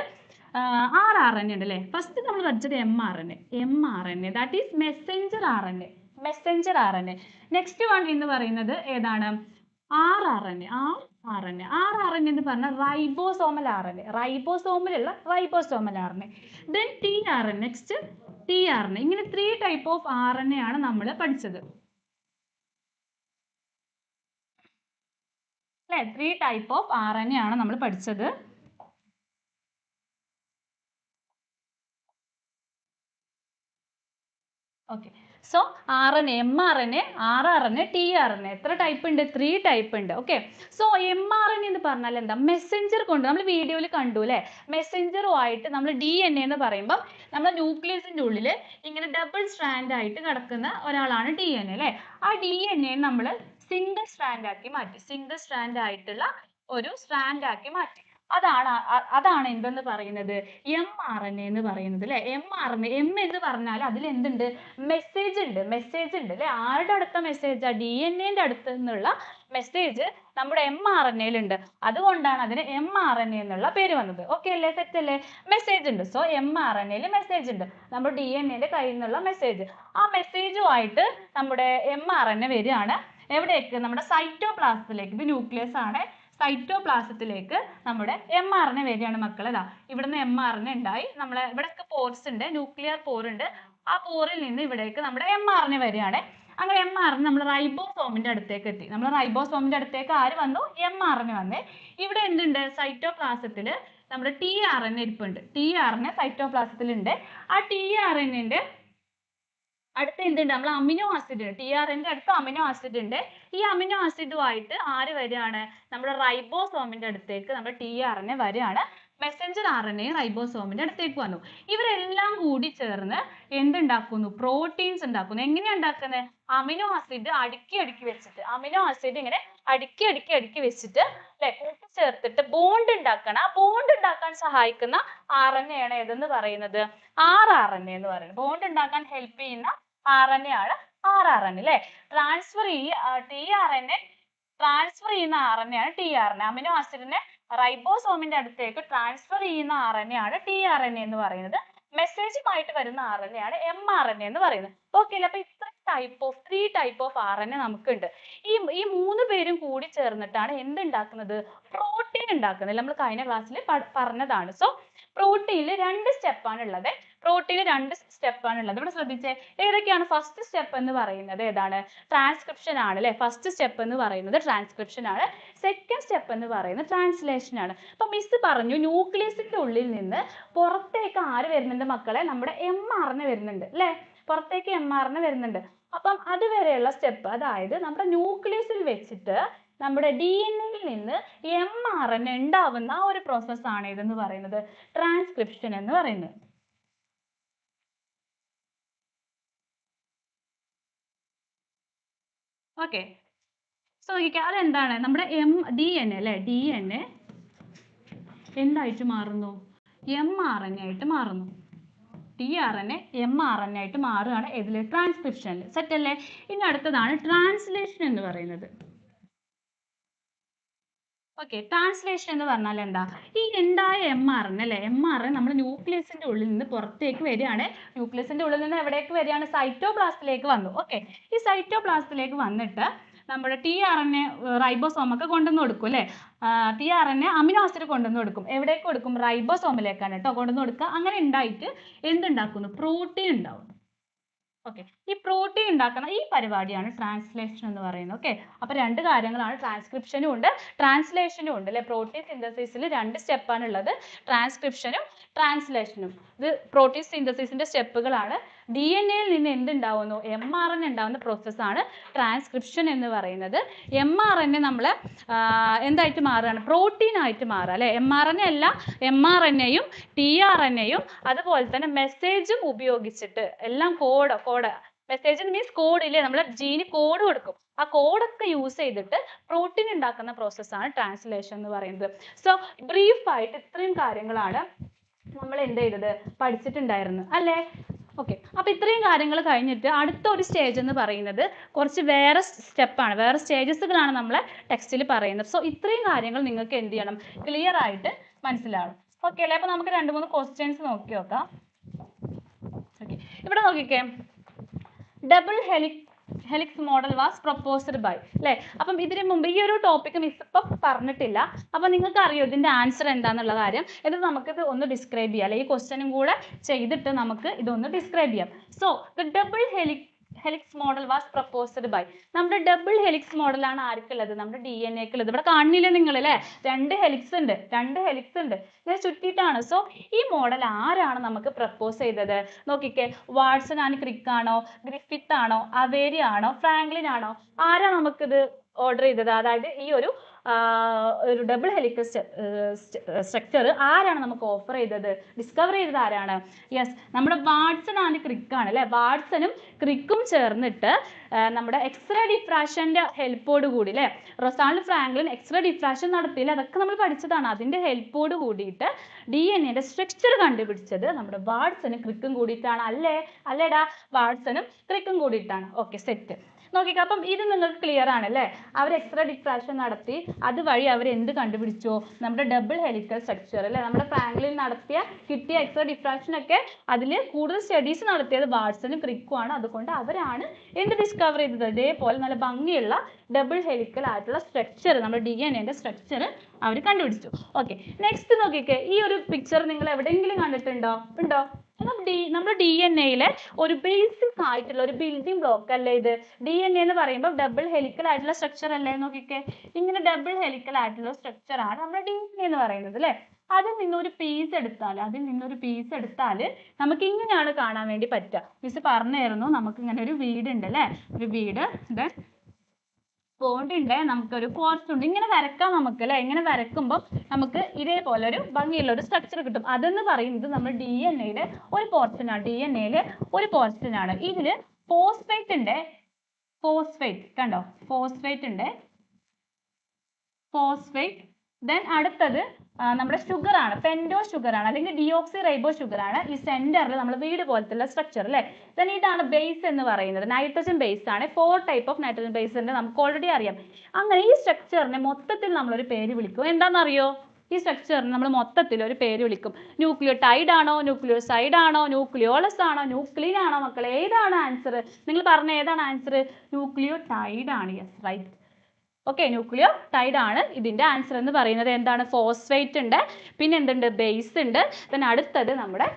Speaker 1: ആർ ആർ എൻ എ ഉണ്ട് അല്ലേ ഫസ്റ്റ് നമ്മൾ പഠിച്ചത് M R N A M R N A that is messenger R N A messenger R N A next one എന്ന് പറയുന്നത് ഏതാണ്? R R N A R R N A R R N എന്ന് പറഞ്ഞാൽ ribosomal R N A റൈബോസോമിലുള്ള ribosomal R N A then T R N next T R N A ഇങ്ങനെ three type of R N A ആണ് നമ്മൾ പഠിച്ചത്. അല്ലേ? Three type of R N A ആണ് നമ്മൾ പഠിച്ചത്. Okay so R N M R N A R R N A T R N A എത്ര type ഉണ്ട്? ത്രീ ടൈപ്പ് ഉണ്ട്. Okay so M R N എന്ന് പറഞ്ഞാൽ എന്താ? മെസ്സഞ്ചർ കൊണ്ട് നമ്മൾ വീഡിയോയിൽ കണ്ടു അല്ലേ? മെസ്സഞ്ചറുമായിട്ട് നമ്മൾ ഡി എൻ എ എന്ന് പറയുമ്പോൾ നമ്മുടെ ന്യൂക്ലിയസിന്റെ ഉള്ളിൽ ഇങ്ങനെ ഡബിൾ സ്ട്രാൻഡ് ആയിട്ട് കിടക്കുന്ന ഒരാളാണ് ഡി എൻ എ അല്ലേ? ആ ഡി എൻ എ നമ്മൾ സിംഗിൾ സ്ട്രാൻഡ് ആക്കി മാറ്റി. സിംഗിൾ സ്ട്രാൻഡ് ആയിട്ടുള്ള ഒരു സ്ട്രാൻഡ് ആക്കി മാറ്റി. അതാണ് അതാണ് എന്തെന്ന് പറയുന്നത്? എം ആർ എൻ എന്ന് പറയുന്നത് അല്ലെ? എം ആർ എൻ എ എന്ന് പറഞ്ഞാൽ അതിൽ എന്തുണ്ട് മെസ്സേജ് ഉണ്ട് മെസ്സേജ് ഉണ്ട് അല്ലെ? ആരുടെ അടുത്ത മെസ്സേജാണ് ഡി എൻ എന്റെ അടുത്ത് നിന്നുള്ള മെസ്സേജ് നമ്മുടെ എം ആർ എൻ എയിലുണ്ട് അതുകൊണ്ടാണ് അതിന് എം ആർ എൻ എന്നുള്ള പേര് വന്നത്. ഓക്കെ അല്ലേ? സെറ്റ് അല്ലേ മെസ്സേജ് ഉണ്ട് സോ എം ആർ എൻ എയിൽ മെസ്സേജ് ഉണ്ട്. നമ്മുടെ ഡി എൻ കയ്യിൽ നിന്നുള്ള മെസ്സേജ് ആ മെസ്സേജുമായിട്ട് നമ്മുടെ എം ആർ എൻ എ വരികയാണ്. എവിടേക്ക്? നമ്മുടെ സൈറ്റോപ്ലാസത്തിലേക്ക് ഇത് ന്യൂക്ലിയസ് ആണ്. സൈറ്റോപ്ലാസത്തിലേക്ക് നമ്മുടെ എം ആർ എൻ എ വരികയാണ് മക്കളെ. ദാ ഇവിടുന്ന് എം ആർ എൻ എ ഉണ്ടായി. നമ്മളെ ഇവിടെയൊക്കെ പോർസ് ഉണ്ട് ന്യൂക്ലിയർ പോർ ഉണ്ട്. ആ പോറിൽ നിന്ന് ഇവിടേക്ക് നമ്മുടെ എം ആർ എൻ എ വരികയാണ്. അങ്ങനെ എം ആർ എൻ നമ്മൾ റൈബോസോമിന്റെ അടുത്തേക്ക് എത്തി. നമ്മൾ റൈബോസോമിന്റെ അടുത്തേക്ക് ആര് വന്നു? എം ആർ എൻ വന്നേ. ഇവിടെ എന്തുണ്ട്? സൈറ്റോപ്ലാസത്തിൽ നമ്മുടെ ടി ആർ എൻ ഇരിപ്പുണ്ട്. ടി ആർ എൻ സൈറ്റോപ്ലാസത്തിലുണ്ട് ആ ടി ആർ എന്നിന്റെ അടുത്ത എന്തുണ്ട്? നമ്മൾ അമിനോ ആസിഡ് ടി ആർ എന്റെ അടുത്ത് അമിനോ ആസിഡ് ഉണ്ട്. ഈ അമിനോ ആസിഡുമായിട്ട് ആര് വരികയാണ്? നമ്മുടെ റൈബോസോമിന്റെ അടുത്തേക്ക് നമ്മുടെ ടി ആർ എൻ വരികയാണ്. മെസ്സഞ്ചർ ആർ എൻ എ അടുത്തേക്ക് വന്നു. ഇവരെല്ലാം കൂടി ചേർന്ന് എന്തുണ്ടാക്കുന്നു? പ്രോട്ടീൻസ് ഉണ്ടാക്കുന്നു. എങ്ങനെയാ ഉണ്ടാക്കുന്നത് അമിനോ ആസിഡ് അടുക്കി അടുക്കി വെച്ചിട്ട് അമിനോ ആസിഡ് ഇങ്ങനെ അടുക്കി അടുക്കി അടുക്കി വെച്ചിട്ട് അല്ലെ? കൂട്ടിച്ചേർത്തിട്ട് ബോണ്ട് ഉണ്ടാക്കണം. ആ ബോണ്ട് ഉണ്ടാക്കാൻ സഹായിക്കുന്ന ആർ എൻ ആണ് ഏതെന്ന് പറയുന്നത്? ആർ ആർ എൻ എന്ന് പറയുന്നത്. ബോണ്ട് ഉണ്ടാക്കാൻ ഹെൽപ്പ് ചെയ്യുന്ന ആർ എൻ എ ആണ് ആർ ആർ എൻ അല്ലെ ട്രാൻസ്ഫർ ഈ T R N A transfer ചെയ്യുന്ന ആർ എൻ എ ആണ് T R N A amino ആസിഡിനെ റൈബോസോമിന്റെ അടുത്തേക്ക് ട്രാൻസ്ഫർ ചെയ്യുന്ന ആർ എൻ എ ആണ് ടി ആർ എൻ എ എന്ന് പറയുന്നത് മെസ്സേജുമായിട്ട് വരുന്ന ആർ എൻ എ ആണ് എം ആർ എൻ എ എന്ന് പറയുന്നത് ഓക്കെ അപ്പൊ ഇത്ര type of three type of R N A നമുക്കുണ്ട് ഈ ഈ മൂന്ന് പേരും കൂടി ചേർന്നിട്ടാണ് എന്ത് ഉണ്ടാക്കുന്നത് പ്രോട്ടീൻ ഉണ്ടാക്കുന്നത് നമ്മൾ കഴിഞ്ഞ ക്ലാസ്സിൽ പറഞ്ഞതാണ് സോ പ്രോട്ടീനിൽ രണ്ട് സ്റ്റെപ്പാണ് ഉള്ളത് പ്രോട്ടീനിൽ രണ്ട് സ്റ്റെപ്പാണ് ഉള്ളത് ഇവിടെ ശ്രദ്ധിച്ചേ ഏതൊക്കെയാണ് ഫസ്റ്റ് സ്റ്റെപ്പ് എന്ന് പറയുന്നത്? ഏതാണ്? ട്രാൻസ്ക്രിപ്ഷൻ ആണ് അല്ലേ? ഫസ്റ്റ് സ്റ്റെപ്പ് എന്ന് പറയുന്നത് ട്രാൻസ്ക്രിപ്ഷൻ ആണ്. സെക്കൻഡ് സ്റ്റെപ്പ് എന്ന് പറയുന്നത് ട്രാൻസ്ലേഷൻ ആണ്. അപ്പൊ മിസ് പറഞ്ഞു ന്യൂക്ലിയസിന്റെ ഉള്ളിൽ നിന്ന് പുറത്തേക്ക് ആര് വരുന്നുണ്ട് മക്കളെ? നമ്മുടെ എം ആറിന് വരുന്നുണ്ട് അല്ലേ? പുറത്തേക്ക് എം ആറിന് വരുന്നുണ്ട്. അപ്പം അതുവരെയുള്ള സ്റ്റെപ്പ് അതായത് നമ്മുടെ ന്യൂക്ലിയസിൽ വെച്ചിട്ട് നമ്മുടെ ഡി എൻ എയിൽ നിന്ന് എം ആർ എൻ ഉണ്ടാവുന്ന ആ ഒരു പ്രോസസ് ആണ് ഇതെന്ന് പറയുന്നത്? ട്രാൻസ്ക്രിപ്ഷൻ എന്ന് പറയുന്നത്. ഓക്കെ സോ നോക്കിക്കേ അതെന്താണ്? നമ്മുടെ എം ഡി എൻ എ അല്ലേ ഡി എൻ എ എന്തായിട്ട് മാറുന്നു? എം ആർ എൻ ആയിട്ട് മാറുന്നു. T R N A M R N ആയിട്ട് മാറുകയാണ് ഇതിൽ ട്രാൻസ്ക്രിപ്ഷനിൽ സെറ്റ് അല്ലേ? ഇനി അടുത്തതാണ് ട്രാൻസ്ലേഷൻ എന്ന് പറയുന്നത്. ഓക്കെ ട്രാൻസ്ലേഷൻ എന്ന് പറഞ്ഞാൽ എന്താ? ഈ ഉണ്ടായ എം ആർ എൻ അല്ലേ? എം ആർ എൻ നമ്മൾ ന്യൂക്ലിയസിന്റെ ഉള്ളിൽ നിന്ന് പുറത്തേക്ക് വരികയാണ്. ന്യൂക്ലിയസിന്റെ ഉള്ളിൽ നിന്ന് എവിടേക്ക് വരികയാണ്? സൈറ്റോപ്ലാസ്റ്റിലേക്ക് വന്നു. ഓക്കെ ഈ സൈറ്റോപ്ലാസ്റ്റിലേക്ക് വന്നിട്ട് നമ്മുടെ T R N A ribosome ഒക്കെ കൊണ്ടുവന്ന് കൊടുക്കും അല്ലേ? T R N A amino acid കൊണ്ടുവന്ന് കൊടുക്കും. എവിടേക്ക് കൊടുക്കും? റൈബോസോമിലേക്കാണ് കേട്ടോ കൊണ്ടുവന്ന് കൊടുക്കുക. അങ്ങനെ ഉണ്ടായിട്ട് എന്തുണ്ടാക്കുന്നു? പ്രോട്ടീൻ ഉണ്ടാവും. ഓക്കെ ഈ പ്രോട്ടീൻ ഉണ്ടാക്കുന്ന ഈ പരിപാടിയാണ് ട്രാൻസ്ലേഷൻ എന്ന് പറയുന്നത്. ഓക്കെ അപ്പോൾ രണ്ട് കാര്യങ്ങളാണ് ട്രാൻസ്ക്രിപ്ഷനും ഉണ്ട്. ട്രാൻസ്ലേഷനും ഉണ്ട് അല്ലെ? പ്രോട്ടീൻ സിന്തസിസിൽ രണ്ട് സ്റ്റെപ്പാണ് ഉള്ളത് ട്രാൻസ്ക്രിപ്ഷനും ട്രാൻസ്ലേഷനും ഇത് പ്രോട്ടീൻ സിന്തസിസിന്റെ സ്റ്റെപ്പുകളാണ് ഡി എൻ എയിൽ നിന്ന് എന്തുണ്ടാവുന്നു? എം ആർ എൻ ഉണ്ടാവുന്ന പ്രോസസ്സാണ് ട്രാൻസ്ക്രിപ്ഷൻ എന്ന് പറയുന്നത്. എം ആർ എൻ എ നമ്മൾ എന്തായിട്ട് മാറുകയാണ്? പ്രോട്ടീൻ ആയിട്ട് മാറുക അല്ലേ? എം ആർ എൻ എ അല്ല എം ആർ എൻ എയും ടി ആർ എൻ എയും അതുപോലെ തന്നെ മെസ്സേജും ഉപയോഗിച്ചിട്ട് എല്ലാം code code message means code ഇല്ലേ? നമ്മൾ ജീന് കോഡ് കൊടുക്കും. ആ കോഡൊക്കെ യൂസ് ചെയ്തിട്ട് പ്രോട്ടീൻ ഉണ്ടാക്കുന്ന പ്രോസസ്സാണ് ട്രാൻസ്ലേഷൻ എന്ന് പറയുന്നത്. സോ ബ്രീഫ് ആയിട്ട് ഇത്രയും കാര്യങ്ങളാണ് നമ്മൾ എന്ത് ചെയ്തത്? പഠിച്ചിട്ടുണ്ടായിരുന്നു അല്ലേ? ഓക്കെ അപ്പൊ ഇത്രയും കാര്യങ്ങൾ കഴിഞ്ഞിട്ട് അടുത്ത ഒരു സ്റ്റേജ് എന്ന് പറയുന്നത് കുറച്ച് വേറെ സ്റ്റെപ്പാണ് വേറെ സ്റ്റേജസുകളാണ് നമ്മളെ ടെക്സ്റ്റിൽ പറയുന്നത്. സോ ഇത്രയും കാര്യങ്ങൾ നിങ്ങൾക്ക് എന്ത് ചെയ്യണം? ക്ലിയർ ആയിട്ട് മനസ്സിലാവണം. ഓക്കെ അല്ലേ? അപ്പൊ നമുക്ക് രണ്ട് മൂന്ന് ക്വസ്റ്റ്യൻസ് നോക്കി നോക്കാം. ഓക്കെ ഇവിടെ നോക്കിക്കേ. Double helix helix model was proposed by അല്ലേ അപ്പം ഇതിന് മുമ്പ് ഈ ഒരു ടോപ്പിക്ക് മിസ് ഇപ്പം പറഞ്ഞിട്ടില്ല. അപ്പം നിങ്ങൾക്ക് അറിയോ ഇതിന്റെ ആൻസർ എന്താന്നുള്ള കാര്യം? ഇത് നമുക്കിത് ഒന്ന് ഡിസ്ക്രൈബ് ചെയ്യാം. അല്ലെ ഈ ക്വസ്റ്റ്യനും കൂടെ ചെയ്തിട്ട് നമുക്ക് ഇതൊന്ന് ഡിസ്ക്രൈബ് ചെയ്യാം. So the double helix helix model was proposed by നമ്മുടെ ഡബിൾ ഹെലിക്സ് മോഡലാണ് ആർക്കുള്ളത്? നമ്മുടെ ഡി എൻ എക്കുള്ളത് ഇവിടെ കാണുന്നില്ല നിങ്ങൾ അല്ലേ രണ്ട് ഹെലിക്സ് ഉണ്ട്. രണ്ട് ഹെലിക്സ് ഉണ്ട്. ഇങ്ങനെ ചുറ്റിയിട്ടാണ്. സോ ഈ മോഡൽ ആരാണ് നമുക്ക് പ്രപ്പോസ് ചെയ്തത്? നോക്കിക്കേ. വാട്സൺ ആൻഡ് ക്രിക്ക് ആണോ? ഗ്രിഫിത്ത് ആണോ? അവേരി ആണോ? ഫ്രാങ്ക്ലിൻ ആണോ? ആരാ നമുക്കിത് ഓർഡർ ചെയ്തത്? അതായത് ഈ ഒരു ഒരു ഡബിൾ ഹെലിക്കൽ സ്ട്രക്ചർ ആരാണ് നമുക്ക് ഓഫർ ചെയ്തത്? ഡിസ്കവർ ചെയ്തത് ആരാണ്? യെസ് നമ്മുടെ വാട്സൺ ആൻഡ് ക്രിക്കാണ് ആണ് അല്ലേ? വാട്സണും ക്രിക്കും ചേർന്നിട്ട് നമ്മുടെ എക്സ്റേ ഡിഫ്രാക്ഷന്റെ ഹെൽപ്പോട് കൂടി അല്ലേ? റൊസാൾഡ് ഫ്രാങ്ക്ലിൻ എക്സ്റേ ഡിഫ്രാക്ഷൻ നടത്തിയില്ല. അതൊക്കെ നമ്മൾ പഠിച്ചതാണ്. അതിന്റെ ഹെൽപ്പോട് കൂടിയിട്ട് ഡി എൻ എന്റെ സ്ട്രക്ചർ കണ്ടുപിടിച്ചത് നമ്മുടെ വാട്സനും ക്രിക്കും കൂടിയിട്ടാണ്. അല്ലേ? അല്ലേടാ? വാട്സനും ക്രിക്കും കൂടിയിട്ടാണ്. ഓക്കെ സെറ്റ് നോക്കിക്കോ അപ്പം ഇത് നിങ്ങൾക്ക് ക്ലിയർ ആണല്ലേ? അവർ എക്സ്ട്രാ ഡിഫ്രാക്ഷൻ നടത്തി. അതുവഴി അവർ എന്ത് കണ്ടുപിടിച്ചു? നമ്മുടെ ഡബിൾ ഹെലിക്കൽ സ്ട്രക്ചർ അല്ലേ? നമ്മുടെ ഫ്രാങ്ക്ലിൻ നടത്തിയ കിട്ടിയ എക്സ്ട്രാ ഡിഫ്രാക്ഷൻ ഒക്കെ അതിൽ കൂടുതൽ സ്റ്റഡീസ് നടത്തിയത് വാട്സണും ക്രിക്കും ആണ്. അതുകൊണ്ട് അവരാണ് എന്ത് ഡിസ്കവർ ചെയ്തത്? ഇതേപോലെ നല്ല ഭംഗിയുള്ള ഡബിൾ ഹെലിക്കൽ ആയിട്ടുള്ള സ്ട്രക്ചർ നമ്മുടെ ഡി എൻ എന്റെ സ്ട്രക്ചർ അവർ കണ്ടുപിടിച്ചു. ഓക്കെ നെക്സ്റ്റ് നോക്കിക്കേ. ഈ ഒരു പിക്ചർ നിങ്ങൾ എവിടെയെങ്കിലും കണ്ടിട്ടുണ്ടോ? ഉണ്ടോ? ഡി നമ്മുടെ ഡി എൻ എയിലെ ഒരു ബേസിക് ആയിട്ടുള്ള ഒരു ബിൽഡിംഗ് ബ്ലോക്ക് അല്ലേ ഇത്? ഡി എൻ എ എന്ന് പറയുമ്പോൾ ഡബിൾ ഹെലിക്കൽ ആയിട്ടുള്ള സ്ട്രക്ചർ അല്ലേ നോക്കിക്കേ? ഇങ്ങനെ ഡബിൾ ഹെലിക്കൽ ആയിട്ടുള്ള സ്ട്രക്ചർ ആണ് നമ്മുടെ ഡി എൻ എ എന്ന് പറയുന്നത് അല്ലേ? അതിൽ നിന്ന് ഒരു പീസ് എടുത്താൽ അതിൽ നിന്ന് ഒരു പീസ് എടുത്താൽ നമുക്ക് ഇങ്ങനെയാണ് കാണാൻ വേണ്ടി പറ്റുക. മിസ് പറഞ്ഞായിരുന്നു നമുക്ക് ഇങ്ങനെ ഒരു വീട് ഉണ്ട് അല്ലേ? ഒരു വീട് ഇത് ഉണ്ട് നമുക്കൊരു പോർച്ച് ഉണ്ട്. ഇങ്ങനെ വരക്കാം നമുക്ക് അല്ലേ ഇങ്ങനെ വരക്കുമ്പോൾ നമുക്ക് ഇതേപോലെ ഒരു ഭംഗിയുള്ള ഒരു സ്ട്രക്ചർ കിട്ടും. അതെന്ന് പറയുന്നത് നമ്മൾ ഡി എൻ ഒരു പോർഷൻ ആണ് ഡി എൻ എയിലെ ഒരു ആണ് ഇതിൽ ഫോസ്ഫേറ്റ് ഉണ്ട് ഫോസ്ഫേറ്റ് കണ്ടോ? ഫോസ്ഫേറ്റ് ഉണ്ട് ഫോസ്ഫേറ്റ് ദെൻ അടുത്തത് നമ്മുടെ ഷുഗർ ആണ് പെൻഡോ ഷുഗർ ആണ് അല്ലെങ്കിൽ ഡിയോക്സി റൈബോ ഷുഗർ ആണ് ഈ സെന്ററിൽ നമ്മൾ വീട് പോലത്തെ സ്ട്രക്ചർ അല്ലേ ദെൻ ഇതാണ് ബേസ് എന്ന് പറയുന്നത് നൈട്രജൻ ബേസ് ആണ്. Four type of nitrogen base നമുക്ക് ഓൾറെഡി അറിയാം. അങ്ങനെ ഈ സ്ട്രക്ചറിനെ മൊത്തത്തിൽ നമ്മളൊരു പേര് വിളിക്കും. എന്താണെന്നറിയോ? ഈ സ്ട്രക്ചറിന് നമ്മൾ മൊത്തത്തിൽ ഒരു പേര് വിളിക്കും. ന്യൂക്ലിയോടൈഡ് ആണോ ന്യൂക്ലിയോസൈഡ് ആണോ ന്യൂക്ലിയോളസ് ആണോ ന്യൂക്ലിയൻ ആണോ? മക്കളെ ഏതാണ് ആൻസർ നിങ്ങൾ പറഞ്ഞ ഏതാണ് ആൻസർ ന്യൂക്ലിയോടൈഡ് ആണ്. Yes right okay nucleotide ആണ് ഇതിന്റെ ആൻസർ എന്ന് പറയുന്നത്. എന്താണ്? ഫോസ്ഫേറ്റ് ഉണ്ട്. പിന്നെ എന്തുണ്ട്? ബേസ് ഉണ്ട്. പിന്നെ അടുത്തത് നമ്മുടെ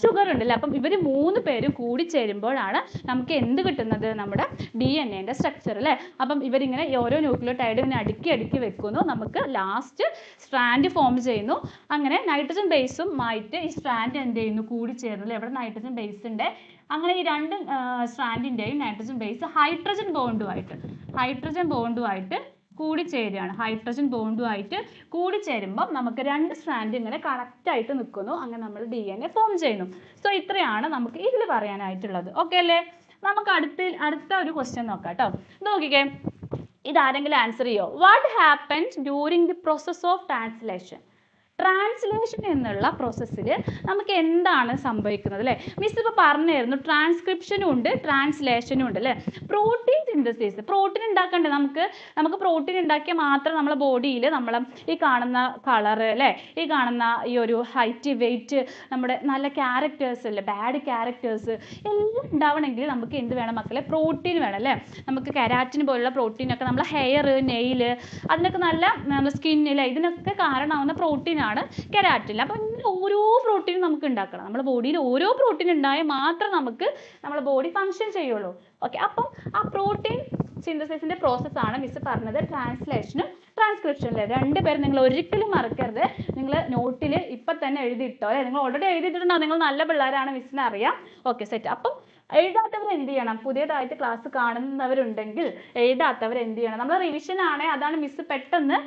Speaker 1: ഷുഗർ ഉണ്ട് അല്ലേ അപ്പം ഇവർ മൂന്ന് പേരും കൂടി ചേരുമ്പോഴാണ് നമുക്ക് എന്ത് കിട്ടുന്നത്? നമ്മുടെ ഡി എൻ എന്റെ സ്ട്രക്ചർ അല്ലേ? അപ്പം ഇവരിങ്ങനെ ഓരോ ന്യൂക്ലിയോ ടൈഡ് ഇങ്ങനെ അടുക്കി അടുക്കി വെക്കുന്നു. നമുക്ക് ലാസ്റ്റ് സ്ട്രാൻഡ് ഫോം ചെയ്യുന്നു. അങ്ങനെ നൈട്രജൻ ബേസും ആയിട്ട് ഈ സ്ട്രാൻഡ് എന്ത് ചെയ്യുന്നു? കൂടി ചേരുന്നു അല്ലേ? ഇവിടെ നൈട്രജൻ ബേസ് ഉണ്ട്. അങ്ങനെ ഈ രണ്ട് സ്ട്രാൻഡിന്റെയും നൈട്രജൻ ബേസ് ഹൈഡ്രജൻ ബോണ്ടുമായിട്ട് ഹൈഡ്രജൻ ബോണ്ടുമായിട്ട് കൂടിച്ചേരുകയാണ്. ഹൈഡ്രജൻ ബോണ്ടുമായിട്ട് കൂടിച്ചേരുമ്പോൾ നമുക്ക് രണ്ട് സ്ട്രാൻഡ് ഇങ്ങനെ കറക്റ്റ് ആയിട്ട് നിൽക്കുന്നു. അങ്ങനെ നമ്മൾ ഡി എൻ എ ഫോം ചെയ്യുന്നു. സോ ഇത്രയാണ് നമുക്ക് ഇതിൽ പറയാനായിട്ടുള്ളത്. ഓക്കെ അല്ലേ? നമുക്ക് അടുത്ത അടുത്ത ഒരു ക്വസ്റ്റ്യൻ നോക്കാം കേട്ടോ നോക്കിക്കേ. ഇതാരെങ്കിലും ആൻസർ ചെയ്യോ? What happens during the process of translation translation എന്നുള്ള പ്രോസസ്സിൽ നമുക്ക് എന്താണ് സംഭവിക്കുന്നത് അല്ലേ? മിസ് ഇപ്പോൾ പറഞ്ഞായിരുന്നു ട്രാൻസ്ക്രിപ്ഷനും ഉണ്ട് ട്രാൻസ്ലേഷനും ഉണ്ട് അല്ലേ? പ്രോട്ടീൻ സിന്തസിസ് പ്രോട്ടീൻ ഉണ്ടാക്കണ്ടേ നമുക്ക്? നമുക്ക് പ്രോട്ടീൻ ഉണ്ടാക്കിയാൽ മാത്രം നമ്മളെ ബോഡിയിൽ നമ്മൾ ഈ കാണുന്ന കളർ അല്ലേ? ഈ കാണുന്ന ഈ ഒരു ഹൈറ്റ് വെയിറ്റ് നമ്മുടെ നല്ല ക്യാരക്ടേഴ്സ് അല്ലേ? ബാഡ് ക്യാരക്ടേഴ്സ് എല്ലാം ഉണ്ടാവണമെങ്കിൽ നമുക്ക് എന്ത് വേണം മക്കളെ? പ്രോട്ടീൻ വേണം അല്ലേ? നമുക്ക് കെരാറ്റിൻ പോലുള്ള പ്രോട്ടീൻ ഒക്കെ നമ്മളെ ഹെയർ നെയിൽ അതിനൊക്കെ നല്ല നമ്മുടെ ഇതിനൊക്കെ കാരണമാവുന്ന പ്രോട്ടീൻ ആണ് കെരാറ്റിൻ അപ്പം ഇങ്ങനെ ഓരോ പ്രോട്ടീനും നമുക്ക് ഉണ്ടാക്കണം. നമ്മുടെ ബോഡിയിൽ ഓരോ പ്രോട്ടീൻ ഉണ്ടായാൽ മാത്രം നമുക്ക് നമ്മുടെ ബോഡി ഫങ്ഷൻ ചെയ്യുള്ളൂ. ഓക്കെ അപ്പം ആ പ്രോട്ടീൻ സിന്തസിസിന്റെ പ്രോസസ് ആണ് മിസ് പറഞ്ഞത്. ട്രാൻസ്ലേഷനും ട്രാൻസ്ക്രിപ്ഷനിൽ രണ്ട് പേരും നിങ്ങൾ ഒരിക്കലും മറക്കരുത്. നിങ്ങൾ നോട്ടിൽ ഇപ്പം തന്നെ എഴുതിയിട്ടോ? അല്ലേ? നിങ്ങൾ ഓൾറെഡി എഴുതിയിട്ടുണ്ടോ? നിങ്ങൾ നല്ല പിള്ളേരാണ് മിസ്സിന് അറിയാം. ഓക്കെ സെറ്റ് അപ്പം എഴുതാത്തവർ എന്ത് ചെയ്യണം? പുതിയതായിട്ട് ക്ലാസ് കാണുന്നവരുണ്ടെങ്കിൽ എഴുതാത്തവർ എന്ത് ചെയ്യണം? നമ്മൾ റിവിഷൻ അതാണ് മിസ് പെട്ടെന്ന്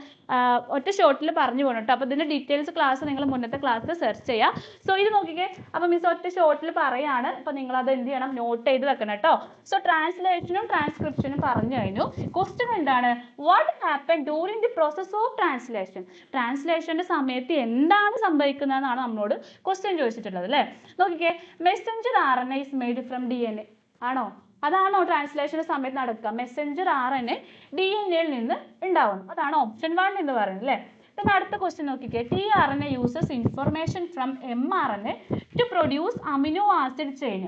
Speaker 1: ഒറ്റ ഷോട്ടിൽ പറഞ്ഞു പോകണം കേട്ടോ അപ്പോൾ ഇതിന്റെ ഡീറ്റെയിൽസ് ക്ലാസ് നിങ്ങൾ മുന്നത്തെ ക്ലാസ്സിൽ സെർച്ച് ചെയ്യുക സോ ഇത് നോക്കിക്കേ. അപ്പോൾ മിസ് ഒറ്റ ഷോട്ടിൽ പറയാണ്. അപ്പോൾ നിങ്ങൾ അത് എന്ത് ചെയ്യണം? നോട്ട് ചെയ്ത് വെക്കണം കേട്ടോ സോ ട്രാൻസ്ലേഷനും ട്രാൻസ്ക്രിപ്ഷനും പറഞ്ഞു കഴിഞ്ഞു. ക്വസ്റ്റ്യൻ എന്താണ്? What happen during the process of translation ട്രാൻസ്ലേഷന്റെ സമയത്ത് എന്താണ് സംഭവിക്കുന്നതെന്നാണ് നമ്മളോട് ക്വസ്റ്റ്യൻ ചോദിച്ചിട്ടുള്ളത് അല്ലേ? നോക്കിക്കേ. Messenger R N I made from D N A ആണോ? അതാണോ ട്രാൻസ്ലേഷൻ സമയത്ത് നടക്കുക. Messenger R N A D N എയിൽ നിന്ന് ഉണ്ടാവുന്നു. അതാണ് ഓപ്ഷൻ വൺ എന്ന് പറയുന്നത് അല്ലേ? പിന്നെ അടുത്ത ക്വസ്റ്റ്യൻ നോക്കിക്കേ. T R N A uses information from M R N A to produce amino acid chain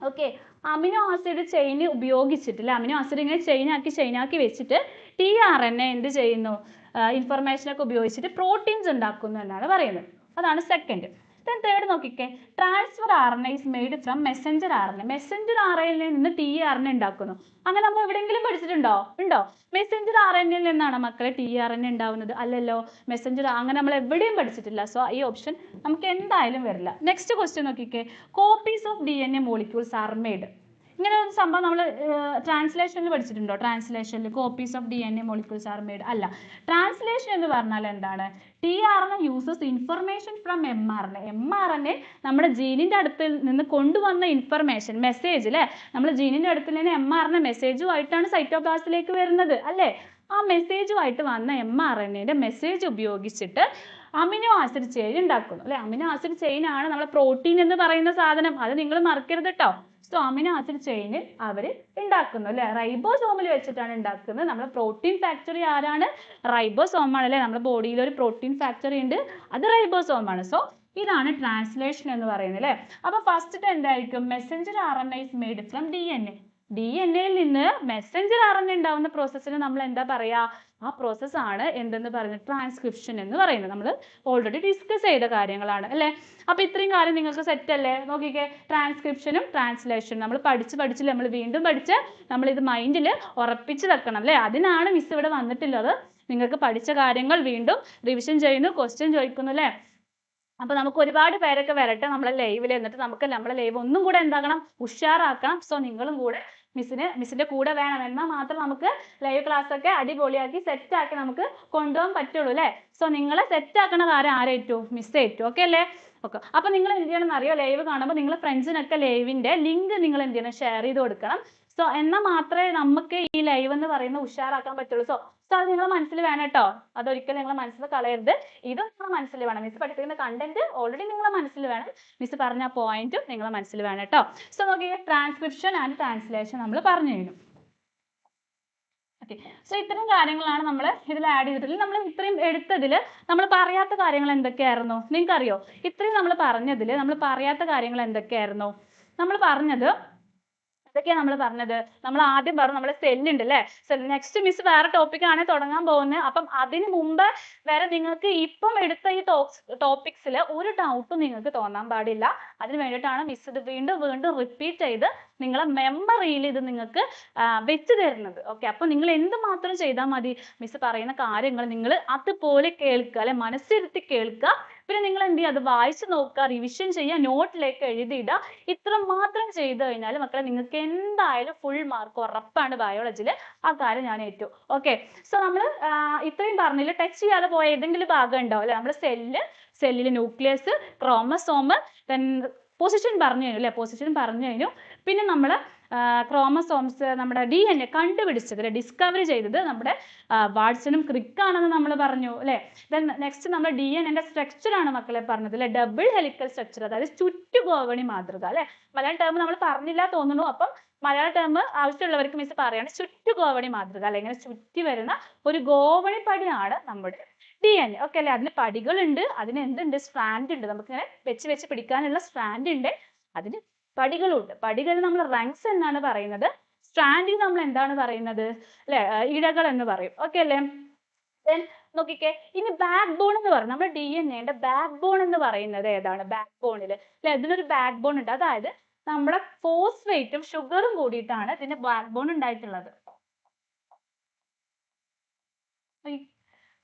Speaker 1: okay amino acid chain ഉപയോഗിച്ചിട്ട് അല്ലെ? അമിനോ ആസിഡ് ഇങ്ങനെ ചെയിനാക്കി ചെയിനാക്കി വെച്ചിട്ട് ടി ആർ എൻ എ എന്ത് ചെയ്യുന്നു? ഇൻഫർമേഷൻ ഒക്കെ ഉപയോഗിച്ചിട്ട് പ്രോട്ടീൻസ് ഉണ്ടാക്കുന്നു എന്നാണ് പറയുന്നത്. അതാണ് സെക്കൻഡ് ദെൻ തേർഡ് നോക്കിക്കേ. Transfer R N is made from messenger R N A messenger R N നിന്ന് ടി ആർ എൻ ഉണ്ടാക്കുന്നു. അങ്ങനെ നമ്മൾ എവിടെയെങ്കിലും പഠിച്ചിട്ടുണ്ടോ? ഉണ്ടോ? മെസ്സഞ്ചർ ആർ എൻ എൽ നിന്നാണ് മക്കളെ ടി ആർ എൻ ഉണ്ടാവുന്നത്. അല്ലല്ലോ? മെസ്സഞ്ചർ അങ്ങനെ നമ്മൾ എവിടെയും പഠിച്ചിട്ടില്ല. സോ ഈ ഓപ്ഷൻ നമുക്ക് എന്തായാലും വരില്ല. നെക്സ്റ്റ് ക്വസ്റ്റ്യൻ നോക്കിക്കേ. Copies of D N A molecules are made ഇങ്ങനെ ഒരു സംഭവം നമ്മൾ ട്രാൻസ്ലേഷനിൽ പഠിച്ചിട്ടുണ്ടോ? ട്രാൻസ്ലേഷനിൽ copies of D N A molecules are made അല്ല ട്രാൻസ്ലേഷൻ എന്ന് പറഞ്ഞാൽ എന്താണ്? T R N uses information from M R N M R N A നമ്മുടെ ജീനിന്റെ അടുത്തിൽ നിന്ന് കൊണ്ടുവന്ന ഇൻഫർമേഷൻ മെസ്സേജ് അല്ലേ നമ്മൾ ജീനിന്റെ അടുത്തിൽ നിന്ന് എം ആർ എൻ എ മെസ്സേജുമായിട്ടാണ് സൈറ്റോപ്ലാസ്റ്റിലേക്ക് വരുന്നത് അല്ലേ? ആ മെസ്സേജുമായിട്ട് വന്ന എം ആർ എൻ എന്റെ മെസ്സേജ് ഉപയോഗിച്ചിട്ട് അമിനോ ആസിഡ് ചെയിൻ ഉണ്ടാക്കുന്നു അല്ലെ? അമിനോ ആസിഡ് ചെയിൻ ആണ് നമ്മളെ പ്രോട്ടീൻ എന്ന് പറയുന്ന സാധനം. അത് നിങ്ങൾ മറക്കരുത് കേട്ടോ സോ അമിനോ ആസിഡ് ചെയിൻ അവർ ഉണ്ടാക്കുന്നു അല്ലേ? റൈബോസോമിൽ വെച്ചിട്ടാണ് ഉണ്ടാക്കുന്നത് നമ്മുടെ പ്രോട്ടീൻ ഫാക്ടറി ആരാണ്? റൈബോസോം ആണ് അല്ലേ? നമ്മുടെ ബോഡിയിൽ ഒരു പ്രോട്ടീൻ ഫാക്ടറി ഉണ്ട് അത് റൈബോസോം ആണ്. സോ ഇതാണ് ട്രാൻസ്ലേഷൻ എന്ന് പറയുന്നത് അല്ലേ? അപ്പൊ ഫസ്റ്റ് എന്തായിരിക്കും messenger R N is made from D N A D N എയിൽ നിന്ന് മെസ്സഞ്ചർ ആർ എൻ എ ഉണ്ടാവുന്ന പ്രോസസ്സിന് നമ്മൾ എന്താ പറയാ? ആ പ്രോസസ്സ് ആണ് എന്തെന്ന് പറയുന്നത് ട്രാൻസ്ക്രിപ്ഷൻ എന്ന് പറയുന്നത് നമ്മൾ ഓൾറെഡി ഡിസ്കസ് ചെയ്ത കാര്യങ്ങളാണ് അല്ലേ? അപ്പോൾ ഇത്രയും കാര്യം നിങ്ങൾക്ക് സെറ്റ് അല്ലേ? നോക്കിക്കേ. ട്രാൻസ്ക്രിപ്ഷനും ട്രാൻസ്ലേഷനും നമ്മൾ പഠിച്ച് പഠിച്ച് നമ്മൾ വീണ്ടും പഠിച്ച് നമ്മൾ ഇത് മൈൻഡിൽ ഉറപ്പിച്ച് വെക്കണം അല്ലേ? അതിനാണ് മിസ് ഇവിടെ വന്നിട്ടുള്ളത്. നിങ്ങൾക്ക് പഠിച്ച കാര്യങ്ങൾ വീണ്ടും റിവിഷൻ ചെയ്യുന്നു ക്വസ്റ്റ്യൻ ചോദിക്കുന്നു അല്ലേ? അപ്പൊ നമുക്ക് ഒരുപാട് പേരൊക്കെ വരട്ടെ നമ്മളെ ലൈവിൽ എന്നിട്ട് നമുക്ക് നമ്മളെ ലൈവ് ഒന്നും കൂടെ എന്താക്കണം ഉഷാറാക്കണം. സോ നിങ്ങളും കൂടെ മിസ്സിന് മിസ്സിന്റെ കൂടെ വേണം. എന്നാൽ മാത്രം നമുക്ക് ലൈവ് ക്ലാസ് ഒക്കെ അടിപൊളിയാക്കി സെറ്റ് ആക്കി നമുക്ക് കൊണ്ടുപോകാൻ പറ്റുള്ളൂ അല്ലേ? സോ നിങ്ങളെ സെറ്റ് ആക്കണ കാര്യം ആരേറ്റു മിസ് ഏറ്റു. ഓക്കെ അല്ലേ? ഓക്കെ അപ്പൊ നിങ്ങൾ എന്ത് ചെയ്യണം എന്നറിയോ ലൈവ് കാണുമ്പോൾ നിങ്ങൾ ഫ്രണ്ട്സിനൊക്കെ ലൈവിന്റെ ലിങ്ക് നിങ്ങൾ എന്ത് ചെയ്യണം? ഷെയർ ചെയ്ത് കൊടുക്കണം. സോ എന്നാൽ മാത്രമേ നമുക്ക് ഈ ലൈവ് എന്ന് പറയുന്ന ഉഷാറാക്കാൻ പറ്റുള്ളൂ. സോ സോ അത് നിങ്ങളെ മനസ്സിൽ വേണം കേട്ടോ അതൊരിക്കലും നിങ്ങളെ മനസ്സിൽ കളയരുത്. ഇതും നിങ്ങളെ മനസ്സിൽ വേണം. മിസ് പഠിപ്പിക്കുന്ന കണ്ടന്റ് ഓൾറെഡി നിങ്ങളെ മനസ്സിൽ വേണം. മിസ് പറഞ്ഞ പോയിന്റും നിങ്ങളെ മനസ്സിൽ വേണം കേട്ടോ സോ നോക്കിയേ ട്രാൻസ്ക്രിപ്ഷൻ ആൻഡ് ട്രാൻസ്ലേഷൻ നമ്മൾ പറഞ്ഞു കഴിഞ്ഞു ഓക്കെ സോ ഇത്രയും കാര്യങ്ങളാണ് നമ്മൾ ഇതിൽ ആഡ് ചെയ്തിട്ടുള്ളത്. നമ്മൾ ഇത്രയും എടുത്തതിൽ നമ്മൾ പറയാത്ത കാര്യങ്ങൾ എന്തൊക്കെയായിരുന്നു? നിങ്ങൾക്കറിയോ? ഇത്രയും നമ്മൾ പറഞ്ഞതിൽ നമ്മൾ പറയാത്ത കാര്യങ്ങൾ എന്തൊക്കെയായിരുന്നു? നമ്മൾ പറഞ്ഞത് ഇതൊക്കെയാണ് നമ്മൾ പറഞ്ഞത്. നമ്മൾ ആദ്യം പറഞ്ഞു നമ്മൾ സെല്ലുണ്ട് അല്ലേ? സെൽ നെക്സ്റ്റ് മിസ് വേറെ ടോപ്പിക്കാണ് തുടങ്ങാൻ പോകുന്നത് അപ്പം അതിന് മുമ്പ് വരെ നിങ്ങൾക്ക് ഇപ്പം എടുത്ത ഈ ടോപ്പിക്സിൽ ഒരു ഡൗട്ടും നിങ്ങൾക്ക് തോന്നാൻ പാടില്ല. അതിന് വേണ്ടിയിട്ടാണ് മിസ് ഇത് വീണ്ടും വീണ്ടും റിപ്പീറ്റ് ചെയ്ത് നിങ്ങളെ മെമ്മറിയിൽ ഇത് നിങ്ങൾക്ക് വെച്ച് തരുന്നത്. ഓക്കെ അപ്പോൾ നിങ്ങൾ എന്ത് മാത്രം ചെയ്താൽ മതി? മിസ് പറയുന്ന കാര്യങ്ങൾ നിങ്ങൾ അതുപോലെ കേൾക്കുക അല്ലെ മനസ്സിരുത്തി കേൾക്കുക. പിന്നെ നിങ്ങൾ എന്ത് ചെയ്യുക അത് വായിച്ച് നോക്കുക റിവിഷൻ ചെയ്യുക നോട്ടിലേക്ക് എഴുതിയിടുക. ഇത്ര മാത്രം ചെയ്തു കഴിഞ്ഞാൽ മക്കളെ നിങ്ങൾക്ക് എന്തായാലും ഫുൾ മാർക്ക് ഉറപ്പാണ് ബയോളജിയിൽ ആ കാര്യം ഞാൻ ഏറ്റു. ഓക്കെ സോ നമ്മൾ ഇത്രയും പറഞ്ഞില്ല? ടച്ച് ചെയ്യാതെ പോയ ഏതെങ്കിലും ഭാഗം ഉണ്ടാവും അല്ലേ? നമ്മുടെ സെല്ല് സെല്ലിൽ ന്യൂക്ലിയസ് ക്രോമസോമ് ദെൻ പൊസിഷൻ പറഞ്ഞു കഴിഞ്ഞു അല്ലേ? പൊസിഷൻ പറഞ്ഞു കഴിഞ്ഞു പിന്നെ നമ്മൾ ക്രോമസോംസ് നമ്മുടെ ഡി എൻ എ കണ്ടുപിടിച്ചത് അല്ലെ? ഡിസ്കവറി ചെയ്തത് നമ്മുടെ വാട്സണും ക്രിക്കാണെന്ന് നമ്മൾ പറഞ്ഞു അല്ലേ? ദെൻ നെക്സ്റ്റ് നമ്മൾ ഡി എൻ എന്റെ സ്ട്രക്ചർ ആണ് മക്കളെ പറഞ്ഞത് അല്ലെ? ഡബിൾ ഹെലിക്കൽ സ്ട്രക്ചർ അതായത് ചുറ്റുഗോവണി മാതൃക അല്ലെ? മലയാളം ടേം നമ്മൾ പറഞ്ഞില്ല തോന്നുന്നു അപ്പം മലയാള ടേം ആവശ്യമുള്ളവർക്ക് മിസ് പറയാണ് ചുറ്റുഗോവണി മാതൃക അല്ലെ? ഇങ്ങനെ ചുറ്റി വരുന്ന ഒരു ഗോവണി പടിയാണ് നമ്മുടെ ഡി എൻ എ ഓക്കെ അല്ലേ? അതിന് പടികളുണ്ട് അതിന് എന്തുണ്ട്? സ്ട്രാൻഡ് ഉണ്ട്. നമുക്ക് നമുക്കിങ്ങനെ വെച്ച് വെച്ച് പിടിക്കാനുള്ള സ്ട്രാൻഡ് ഉണ്ട്. അതിന് പടികളുണ്ട്. പടികൾ നമ്മൾ റങ്സ് എന്നാണ് പറയുന്നത്. സ്ട്രാൻഡിന് നമ്മൾ എന്താണ് പറയുന്നത്? അല്ലെ? ഇഴകൾ എന്ന് പറയും. ഓക്കെ അല്ലേ? ദെൻ നോക്കിക്കേ ഇനി ബാക്ക് ബോൺ എന്ന് പറയും. നമ്മുടെ ഡി എൻ എന്റെ ബാക്ക് ബോൺ എന്ന് പറയുന്നത് ഏതാണ്? ബാക്ക് ബോണിൽ അല്ലെ? ഇതിനൊരു ബാക്ക് ബോൺ ഉണ്ട്. അതായത് നമ്മുടെ ഫോസ്ഫേറ്റും ഷുഗറും കൂടിയിട്ടാണ് ഇതിന്റെ ബാക്ക് ബോൺ ഉണ്ടായിട്ടുള്ളത്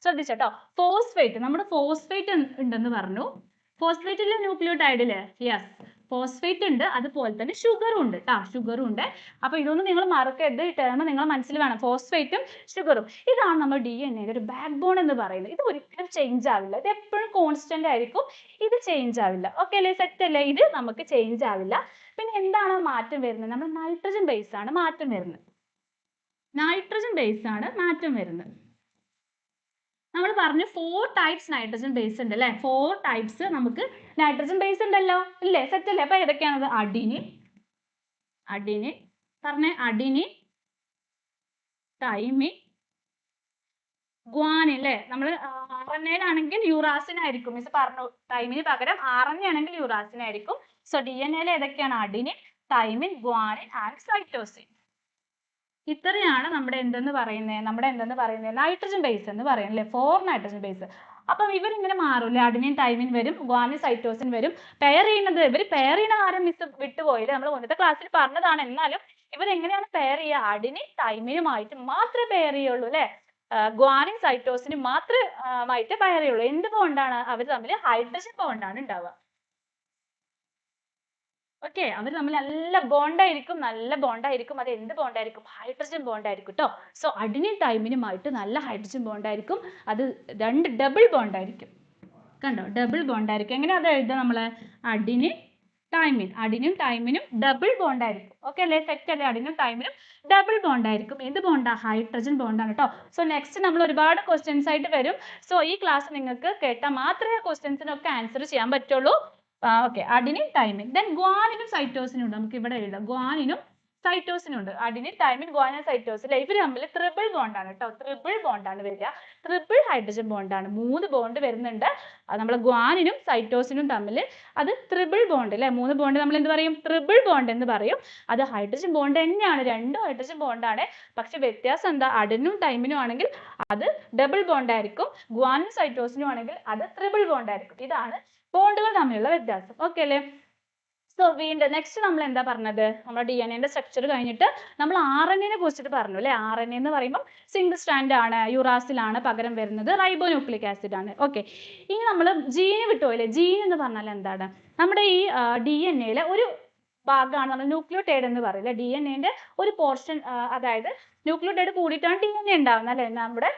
Speaker 1: ശ്രദ്ധിച്ചോ? ഫോസ്ഫേറ്റ് നമ്മുടെ ഫോസ്ഫേറ്റ് ഉണ്ടെന്ന് പറഞ്ഞു. ഫോസ്ഫേറ്റിലെ ന്യൂക്ലിയോടൈഡിൽ. യെസ് ഫോസ്ഫേറ്റ് ഉണ്ട് അതുപോലെ തന്നെ ഷുഗറും ഉണ്ട് കേട്ടോ ഷുഗറും ഉണ്ട്. അപ്പൊ ഇതൊന്നും നിങ്ങൾ മറക്കരുത് ഈ ടേം നിങ്ങൾ മനസ്സിൽ വേണം. ഫോസ്ഫേറ്റും ഷുഗറും ഇതാണ് നമ്മൾ ഡി എൻ ഒരു ബാക്ക് ബോൺ എന്ന് പറയുന്നത്. ഇത് ഒരിക്കലും ചേഞ്ച് ആവില്ല. ഇത് എപ്പോഴും കോൺസ്റ്റന്റ് ആയിരിക്കും. ഇത് ചേഞ്ച് ആവില്ല. ഓക്കെ അല്ലേ? സെറ്റ് അല്ലേ? ഇത് നമുക്ക് ചേഞ്ച് ആവില്ല. പിന്നെ എന്താണ് മാറ്റം വരുന്നത്? നമ്മൾ നൈട്രജൻ ബേസ് ആണ് മാറ്റം വരുന്നത്. നൈട്രജൻ ബേസ് ആണ് മാറ്റം വരുന്നത്. നമ്മൾ പറഞ്ഞു ഫോർ ടൈപ്സ് നൈട്രജൻ ബേസ് ഉണ്ട് അല്ലേ? ഫോർ ടൈപ്സ് നമുക്ക് നൈട്രജൻ ബേസ് ഉണ്ടല്ലോ ഇല്ലേ? സെറ്റ് അല്ലേ അപ്പൊ ഏതൊക്കെയാണത്? അഡിനിൻ അഡിനിൻ പറഞ്ഞേ അഡിനിൻ ടൈമി ഗ്വാനിൻ അല്ലേ നമ്മൾ ആർ എൻ എയിലാണെങ്കിൽ യൂറാസിൻ ആയിരിക്കും. മിസ് പറഞ്ഞു തൈമിന് പകരം ആർ എൻ എ ആണെങ്കിൽ യുറാസിൻ ആയിരിക്കും. സോ ഡി എൻ എയിൽ ഏതൊക്കെയാണ്? Adenine thymine guanine and cytosine ഇത്രയാണ് നമ്മുടെ എന്തെന്ന് പറയുന്നത് നമ്മുടെ എന്തെന്ന് പറയുന്നത് നൈട്രജൻ ബേസ് എന്ന് പറയുന്നത് അല്ലേ ഫോർ നൈട്രജൻ ബേസ് അപ്പം ഇവരിങ്ങനെ അല്ലെ അഡിനിൻ തൈമിൻ വരും ഗ്വാനിൻ സൈറ്റോസിൻ വരും. പെയർ ചെയ്യുന്നത് ഇവർ പെയർ ചെയ്യുന്ന കാര്യം മിസ് വിട്ടുപോയില്ല? നമ്മൾ മുന്നത്തെ ക്ലാസ്സിൽ പറഞ്ഞതാണ്. എന്നാലും ഇവർ എങ്ങനെയാണ് പെയർ ചെയ്യുക അഡിനിൻ തൈമിനുമായിട്ട് മാത്രമേ പെയർ ചെയ്യുള്ളൂ അല്ലേ? ഗ്വാനിൻ സൈറ്റോസിനും മാത്രമായിട്ട് പെയർ ചെയ്യുള്ളൂ. എന്ത് ബോണ്ടാണ് അവർ തമ്മിൽ ഹൈഡ്രജൻ ബോണ്ടാണ് ഉണ്ടാവുക. ഓക്കെ അവർ തമ്മിൽ നല്ല bond ആയിരിക്കും നല്ല bond ആയിരിക്കും. അത് എന്ത് bond ആയിരിക്കും? ഹൈഡ്രജൻ bond ആയിരിക്കും കേട്ടോ സോ അഡിനിൻ ആയിട്ട് നല്ല ഹൈഡ്രജൻ bond ആയിരിക്കും. അത് രണ്ട് ഡബിൾ ബോണ്ട് ആയിരിക്കും. കണ്ടോ? ഡബിൾ ബോണ്ട് ആയിരിക്കും. എങ്ങനെ അത് എഴുതാം നമ്മൾ അഡിനി തൈമിൻ അഡിനും തൈമിനും ഡബിൾ ബോണ്ട് ആയിരിക്കും. ഓക്കെ അല്ലേ? സെറ്റ് അല്ലേ? അഡിനും തൈമിനും ഡബിൾ ബോണ്ട് ആയിരിക്കും. എന്ത് ബോണ്ടാ ഹൈഡ്രജൻ ബോണ്ടാണ് കേട്ടോ സോ നെക്സ്റ്റ് നമ്മൾ ഒരുപാട് ക്വസ്റ്റ്യൻസ് ആയിട്ട് വരും. സോ ഈ ക്ലാസ് നിങ്ങൾക്ക് കേട്ടാൽ മാത്രമേ ക്വസ്റ്റ്യൻസിനൊക്കെ ആൻസർ ചെയ്യാൻ പറ്റുള്ളൂ. ഓക്കെ അഡിനിൻ ടൈമിൻ ദെൻ ഗ്വാനിനും സൈറ്റോസിനും ഉണ്ട്. നമുക്ക് ഇവിടെ എഴുതാം. ഗ്വാനിനും സൈറ്റോസിനും ഉണ്ട്. അഡിനിൻ ടൈമിൻ ഗ്വാനിൻ സൈറ്റോസിൻ ഇവർ തമ്മിൽ ത്രിബിൾ ബോണ്ടാണ് കേട്ടോ. ത്രിബിൾ ബോണ്ടാണ് വരിക. ത്രിബിൾ ഹൈഡ്രജൻ ബോണ്ടാണ് മൂന്ന് ബോണ്ട് വരുന്നുണ്ട്. നമ്മൾ ഗ്വാനിനും സൈറ്റോസിനും തമ്മിൽ അത് ത്രിബിൾ ബോണ്ട് അല്ലേ മൂന്ന് ബോണ്ട് നമ്മൾ എന്ത് പറയും? ത്രിബിൾ ബോണ്ട് എന്ന് പറയും. അത് ഹൈഡ്രജൻ ബോണ്ട് തന്നെയാണ്. രണ്ടും ഹൈഡ്രജൻ ബോണ്ടാണ് പക്ഷെ വ്യത്യാസം എന്താ? അഡിനും ടൈമിനും ആണെങ്കിൽ അത് ഡബിൾ ബോണ്ട് ആയിരിക്കും. ഗ്വാനും സൈറ്റോസിനും ആണെങ്കിൽ അത് ത്രിബിൾ ബോണ്ട് ആയിരിക്കും. ഇതാണ് ബോണ്ടുകൾ തമ്മിലുള്ള വ്യത്യാസം. ഓക്കെ അല്ലേ? സോ വീണ്ടും നെക്സ്റ്റ് നമ്മൾ എന്താ പറഞ്ഞത്? നമ്മുടെ എൻ എന്റെ സ്ട്രക്ചർ കഴിഞ്ഞിട്ട് നമ്മൾ എൻ എനെ കുറിച്ചിട്ട് പറഞ്ഞു അല്ലേ? എൻ എന്ന് പറയുമ്പോൾ സിംഗിൾ strand ആണ് യൂറാസിലാണ് പകരം വരുന്നത് റൈബോന്യൂക്ലിക് ആസിഡ് ആണ്. ഓക്കെ ഇനി നമ്മൾ ജീന് വിട്ടുപോയില്ലേ ജീൻ എന്ന് പറഞ്ഞാൽ എന്താണ്? നമ്മുടെ ഈ എൻ എയിലെ ഒരു ഭാഗമാണ് നമ്മൾ ന്യൂക്ലിയോടൈഡ് എന്ന് പറയില്ല ഡി എൻ എന്റെ ഒരു പോർഷൻ അതായത് ന്യൂക്ലിയോടൈഡ് കൂടിയിട്ടാണ് ഡി എൻ എ ഉണ്ടാവുന്നത് അല്ലേ? നമ്മുടെ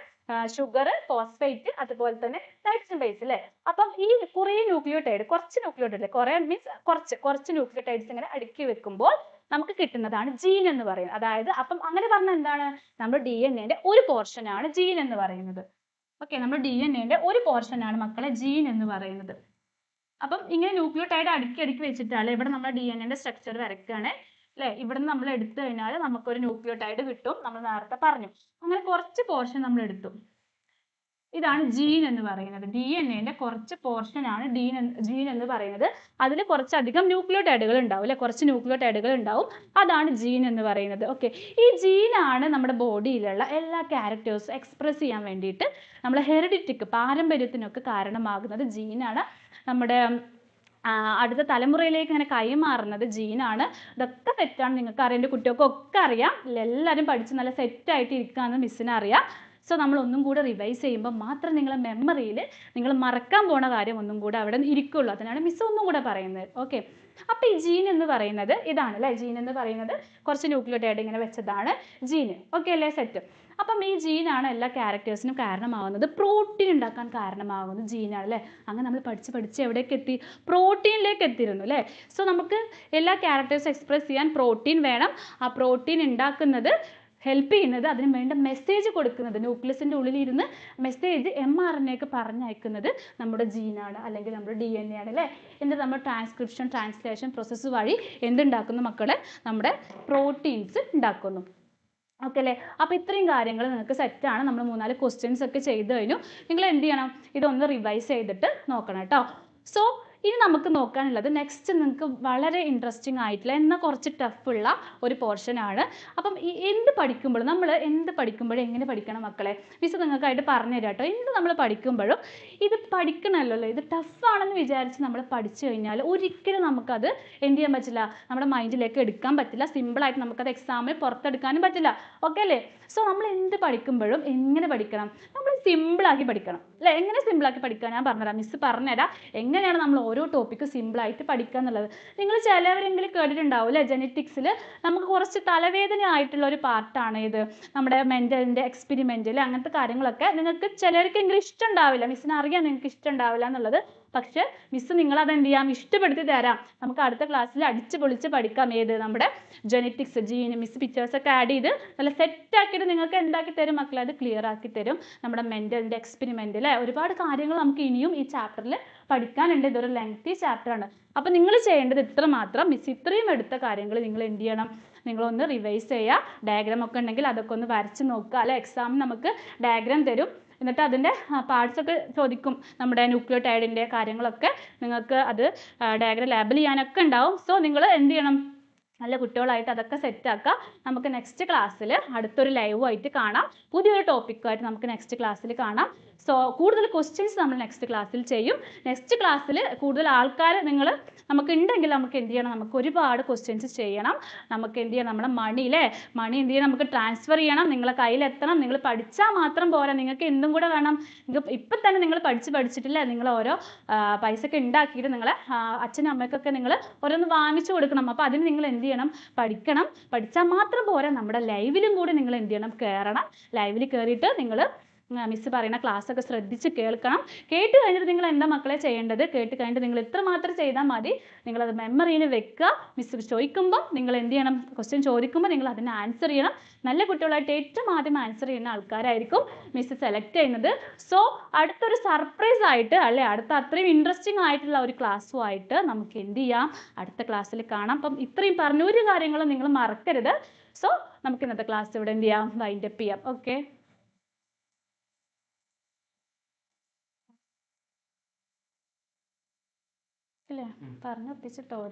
Speaker 1: ഷുഗർ ഫോസ്ഫേറ്റ് അതുപോലെ തന്നെ നൈട്രജൻ ബേസ് അല്ലേ അപ്പം ഈ കുറേ ന്യൂക്ലിയോടൈഡ് കുറച്ച് ന്യൂക്ലിയോടൈഡ് കുറേ മീൻസ് കുറച്ച് കുറച്ച് ന്യൂക്ലിയോടൈഡ്സ് ഇങ്ങനെ അടുക്കി വെക്കുമ്പോൾ നമുക്ക് കിട്ടുന്നതാണ് ജീൻ എന്ന് പറയുന്നത്. അതായത് അപ്പം അങ്ങനെ പറഞ്ഞാൽ എന്താണ്? നമ്മുടെ ഡി എൻ എന്റെ ഒരു പോർഷൻ ആണ് ജീൻ എന്ന് പറയുന്നത്. ഓക്കെ നമ്മുടെ ഡി എൻ എന്റെ ഒരു പോർഷൻ ആണ് മക്കളെ ജീൻ എന്ന് പറയുന്നത്. അപ്പം ഇങ്ങനെ ന്യൂക്ലിയോടൈഡ് അടുക്കി അടുക്കി വെച്ചിട്ടാണ് ഇവിടെ നമ്മുടെ ഡി എൻ എന്റെ സ്ട്രക്ചർ വരയ്ക്കുകയാണ് അല്ലേ ഇവിടുന്ന് നമ്മൾ എടുത്തു കഴിഞ്ഞാൽ നമുക്കൊരു ന്യൂക്ലിയോടൈഡ് കിട്ടും നമ്മൾ നേരത്തെ പറഞ്ഞു. അങ്ങനെ കുറച്ച് പോർഷൻ നമ്മൾ എടുത്തു. ഇതാണ് ജീൻ എന്ന് പറയുന്നത്. ഡി എൻ എന്റെ കുറച്ച് പോർഷൻ ആണ് ഡീൻ ജീൻ എന്ന് പറയുന്നത്. അതിൽ കുറച്ചധികം ന്യൂക്ലിയോടൈഡുകൾ ഉണ്ടാവും അല്ലെ കുറച്ച് ന്യൂക്ലിയോടൈഡുകൾ ഉണ്ടാവും. അതാണ് ജീൻ എന്ന് പറയുന്നത്. ഓക്കെ. ഈ ജീനാണ് നമ്മുടെ ബോഡിയിലുള്ള എല്ലാ ക്യാരക്ടേഴ്സും എക്സ്പ്രസ് ചെയ്യാൻ വേണ്ടിയിട്ട് നമ്മളെ ഹെറിഡിറ്റിക്ക് പാരമ്പര്യത്തിനൊക്കെ കാരണമാകുന്നത് ജീനാണ് നമ്മുടെ അടുത്ത തലമുറയിലേക്ക് ഇങ്ങനെ കൈമാറുന്നത് ജീനാണ്. ഇതൊക്കെ തെറ്റാണ്. നിങ്ങൾക്ക് അറിയാം എന്റെ കുട്ടികൾക്കൊക്കെ അറിയാം. എല്ലാവരും പഠിച്ച് നല്ല സെറ്റായിട്ട് ഇരിക്കുകയെന്ന് മിസ്സിന് അറിയാം സോ നമ്മൾ ഒന്നും കൂടെ റിവൈസ് ചെയ്യുമ്പോൾ മാത്രം നിങ്ങളെ മെമ്മറിയിൽ നിങ്ങൾ മറക്കാൻ പോണ കാര്യം ഒന്നും കൂടെ അവിടെ ഇരിക്കുള്ളൂ. അതിനാണ് മിസ് ഒന്നും കൂടെ പറയുന്നത്. ഓക്കെ അപ്പോൾ ഈ ജീൻ എന്ന് പറയുന്നത് ഇതാണ് അല്ലേ? ജീൻ എന്ന് പറയുന്നത് കുറച്ച് ന്യൂക്ലിയോടൈഡ് ഇങ്ങനെ വെച്ചതാണ് ജീന് ഓക്കെ അല്ലേ? സെറ്റ് അപ്പം ഈ ജീനാണ് എല്ലാ ക്യാരക്ടേഴ്സിനും കാരണമാവുന്നത്. പ്രോട്ടീൻ ഉണ്ടാക്കാൻ കാരണമാകുന്നത് ജീനാണ് അല്ലേ അങ്ങനെ നമ്മൾ പഠിച്ച് പഠിച്ച് എവിടേക്ക് എത്തി? പ്രോട്ടീനിലേക്ക് എത്തിയിരുന്നു അല്ലേ സോ നമുക്ക് എല്ലാ ക്യാരക്ടേഴ്സും എക്സ്പ്രസ് ചെയ്യാൻ പ്രോട്ടീൻ വേണം. ആ പ്രോട്ടീൻ ഉണ്ടാക്കുന്നത് ഹെൽപ്പ് ചെയ്യുന്നത് അതിന് വേണ്ട മെസ്സേജ് കൊടുക്കുന്നത്. ന്യൂക്ലിയസിന്റെ ഉള്ളിലിരുന്ന് മെസ്സേജ് എം ആർ എൻ എക്ക് പറഞ്ഞയക്കുന്നത് നമ്മുടെ ജീനാണ് അല്ലെങ്കിൽ നമ്മുടെ ഡി എൻ എ ആണ് അല്ലേ എന്നിട്ട് നമ്മൾ ട്രാൻസ്ക്രിപ്ഷൻ ട്രാൻസ്ലേഷൻ പ്രോസസ്സ് വഴി എന്തുണ്ടാക്കുന്നു മക്കളെ? നമ്മുടെ പ്രോട്ടീൻസ് ഉണ്ടാക്കുന്നു. ഓക്കെ അല്ലേ? അപ്പോൾ ഇത്രയും കാര്യങ്ങൾ നിങ്ങൾക്ക് സെറ്റാണ് നമ്മൾ മൂന്നാൽ ക്വസ്റ്റ്യൻസ് ഒക്കെ ചെയ്ത് കഴിഞ്ഞു. നിങ്ങൾ എന്ത് ചെയ്യണം? ഇതൊന്ന് റിവൈസ് ചെയ്തിട്ട് നോക്കണം കേട്ടോ. സോ ഇനി നമുക്ക് നോക്കാനുള്ളത് നെക്സ്റ്റ് നിങ്ങൾക്ക് വളരെ ഇൻട്രസ്റ്റിംഗ് ആയിട്ടുള്ള എന്നാൽ കുറച്ച് ടഫുള്ള ഒരു പോർഷനാണ് അപ്പം ഈ എന്ത് പഠിക്കുമ്പോഴും നമ്മൾ എന്ത് പഠിക്കുമ്പോഴും എങ്ങനെ പഠിക്കണം മക്കളെ? മിസ് നിങ്ങൾക്കായിട്ട് പറഞ്ഞു തരാം കേട്ടോ എന്ത് നമ്മൾ പഠിക്കുമ്പോഴും ഇത് പഠിക്കണമല്ലോ ഇത് ടഫാണെന്ന് വിചാരിച്ച് നമ്മൾ പഠിച്ചു കഴിഞ്ഞാൽ ഒരിക്കലും നമുക്കത് എന്ത് ചെയ്യാൻ പറ്റില്ല. നമ്മുടെ മൈൻഡിലേക്ക് എടുക്കാൻ പറ്റില്ല. സിമ്പിളായിട്ട് നമുക്കത് എക്സാമിൽ പുറത്തെടുക്കാനും പറ്റില്ല. ഓക്കെ അല്ലേ? സോ നമ്മൾ എന്ത് പഠിക്കുമ്പോഴും എങ്ങനെ പഠിക്കണം? നമ്മൾ സിമ്പിളാക്കി പഠിക്കണം. അല്ലേ? എങ്ങനെ സിമ്പിളാക്കി പഠിക്കാൻ? ഞാൻ പറഞ്ഞുതരാം. മിസ് പറഞ്ഞുതരാം. എങ്ങനെയാണ് നമ്മൾ ഓരോ ടോപ്പിക്ക് സിമ്പിളായിട്ട് പഠിക്കുക എന്നുള്ളത് നിങ്ങൾ ചിലവരെങ്കിലും കേട്ടിട്ടുണ്ടാവും അല്ലേ ജനറ്റിക്സിൽ നമുക്ക് കുറച്ച് തലവേദന ആയിട്ടുള്ള ഒരു പാർട്ടാണ് ഇത്. നമ്മുടെ മെന്റലിന്റെ എക്സ്പെരിമെന്റൽ അങ്ങനത്തെ കാര്യങ്ങളൊക്കെ നിങ്ങൾക്ക് ചിലർക്കെങ്കിലും ഇഷ്ടമുണ്ടാവില്ല മിസ്സിന് അറിയാം നിങ്ങൾക്ക് ഇഷ്ടം ഉണ്ടാവില്ല എന്നുള്ളത്. പക്ഷേ മിസ് നിങ്ങളത് എന്ത് ചെയ്യാം ഇഷ്ടപ്പെടുത്തി തരാം. നമുക്ക് അടുത്ത ക്ലാസ്സിൽ അടിച്ച് പൊളിച്ച് പഠിക്കാം. ഏത്? നമ്മുടെ ജെനറ്റിക്സ് ജീൻ മിസ് പിക്ചേഴ്സ് ഒക്കെ ആഡ് ചെയ്ത് നല്ല സെറ്റ് ആക്കിയിട്ട് നിങ്ങൾക്ക് എന്താക്കി തരും മക്കളെ? അത് ക്ലിയർ ആക്കി തരും. നമ്മുടെ മെന്റലിന്റെ എക്സ്പെരിമെന്റ് അല്ലേ ഒരുപാട് കാര്യങ്ങൾ നമുക്ക് ഇനിയും ഈ ചാപ്റ്ററിൽ പഠിക്കാനുണ്ട്. ഇതൊരു ലെങ്തി ചാപ്റ്ററാണ് അപ്പോൾ നിങ്ങൾ ചെയ്യേണ്ടത് ഇത്ര മാത്രം മിസ് ഇത്രയും എടുത്ത കാര്യങ്ങൾ നിങ്ങൾ എന്ത് ചെയ്യണം? നിങ്ങളൊന്ന് റിവൈസ് ചെയ്യുക. ഡയഗ്രാം ഒക്കെ ഉണ്ടെങ്കിൽ അതൊക്കെ ഒന്ന് വരച്ച് നോക്കുക. അല്ലെ? എക്സാമിന് നമുക്ക് ഡയഗ്രാം തരും. എന്നിട്ട് അതിന്റെ പാർട്സ് ഒക്കെ ചോദിക്കും നമ്മുടെ ന്യൂക്ലിയോടൈഡിന്റെ കാര്യങ്ങളൊക്കെ. നിങ്ങൾക്ക് അത് ഡയഗ്രം ലേബൽ ചെയ്യാനൊക്കെ ഉണ്ടാവും. സോ നിങ്ങൾ എന്ത് ചെയ്യണം? നല്ല കുട്ടികളായിട്ട് അതൊക്കെ സെറ്റ് ആക്കുക നമുക്ക് നെക്സ്റ്റ് ക്ലാസ്സിൽ അടുത്തൊരു ലൈവ് ആയിട്ട് കാണാം. പുതിയൊരു ടോപ്പിക്കുമായിട്ട് നമുക്ക് നെക്സ്റ്റ് ക്ലാസ്സിൽ കാണാം. സോ കൂടുതൽ ക്വസ്റ്റ്യൻസ് നമ്മൾ നെക്സ്റ്റ് ക്ലാസ്സിൽ ചെയ്യും. നെക്സ്റ്റ് ക്ലാസ്സിൽ കൂടുതൽ ആൾക്കാർ നിങ്ങൾ നമുക്ക് ഉണ്ടെങ്കിൽ നമുക്ക് എന്ത് ചെയ്യണം? നമുക്ക് ഒരുപാട് ക്വസ്റ്റ്യൻസ് ചെയ്യണം. നമുക്ക് എന്ത് ചെയ്യണം? നമ്മുടെ മണി അല്ലേ മണി എന്ത് ചെയ്യണം? നമുക്ക് ട്രാൻസ്ഫർ ചെയ്യണം. നിങ്ങളെ കയ്യിലെത്തണം. നിങ്ങൾ പഠിച്ചാൽ മാത്രം പോരാ. നിങ്ങൾക്ക് എന്തും കൂടെ വേണം. നിങ്ങൾക്ക് ഇപ്പം തന്നെ നിങ്ങൾ പഠിച്ച് പഠിച്ചിട്ടില്ല. നിങ്ങൾ ഓരോ പൈസ ഒക്കെ ഉണ്ടാക്കിയിട്ട് നിങ്ങളെ അച്ഛനും അമ്മയ്ക്കൊക്കെ നിങ്ങൾ ഓരോന്ന് വാങ്ങിച്ചു കൊടുക്കണം. അപ്പോൾ അതിന് നിങ്ങൾ എന്ത് ചെയ്യണം പഠിക്കണം. പഠിച്ചാൽ മാത്രം പോരാ. നമ്മുടെ ലൈവിലും കൂടി നിങ്ങൾ എന്ത് ചെയ്യണം? കയറണം. ലൈവിൽ കയറിയിട്ട് നിങ്ങൾ മിസ് പറയുന്ന ഒക്കെ ശ്രദ്ധിച്ച് കേൾക്കണം. കേട്ട് കഴിഞ്ഞിട്ട് നിങ്ങൾ എന്താ മക്കളെ ചെയ്യേണ്ടത്? കേട്ട് കഴിഞ്ഞിട്ട് നിങ്ങൾ ഇത്ര മാത്രം ചെയ്താൽ മതി. നിങ്ങളത് മെമ്മറിയിൽ വെക്കുക. മിസ് ചോദിക്കുമ്പോൾ നിങ്ങൾ എന്ത് ചെയ്യണം? ക്വസ്റ്റ്യൻ ചോദിക്കുമ്പോൾ നിങ്ങൾ അതിന് ആൻസർ ചെയ്യണം. നല്ല കുട്ടികളായിട്ട് ഏറ്റവും ആദ്യം ആൻസർ ചെയ്യുന്ന ആൾക്കാരായിരിക്കും മിസ് സെലക്ട് ചെയ്യുന്നത്. സോ അടുത്തൊരു സർപ്രൈസ് ആയിട്ട് അല്ലെ അടുത്ത അത്രയും ഇൻട്രസ്റ്റിംഗ് ആയിട്ടുള്ള ഒരു ക്ലാസ്സുമായിട്ട് നമുക്ക് എന്ത് ചെയ്യാം? അടുത്ത ക്ലാസ്സിൽ കാണാം. അപ്പം ഇത്രയും പറഞ്ഞ ഒരു കാര്യങ്ങളും നിങ്ങൾ മറക്കരുത്. സോ നമുക്ക് ഇന്നത്തെ ക്ലാസ് ഇവിടെ എന്ത് ചെയ്യാം? വൈൻഡപ്പ് ചെയ്യാം. ഓക്കെ ഇല്ലേ പറഞ്ഞു ഒപ്പിച്ചിട്ടോ ഒരു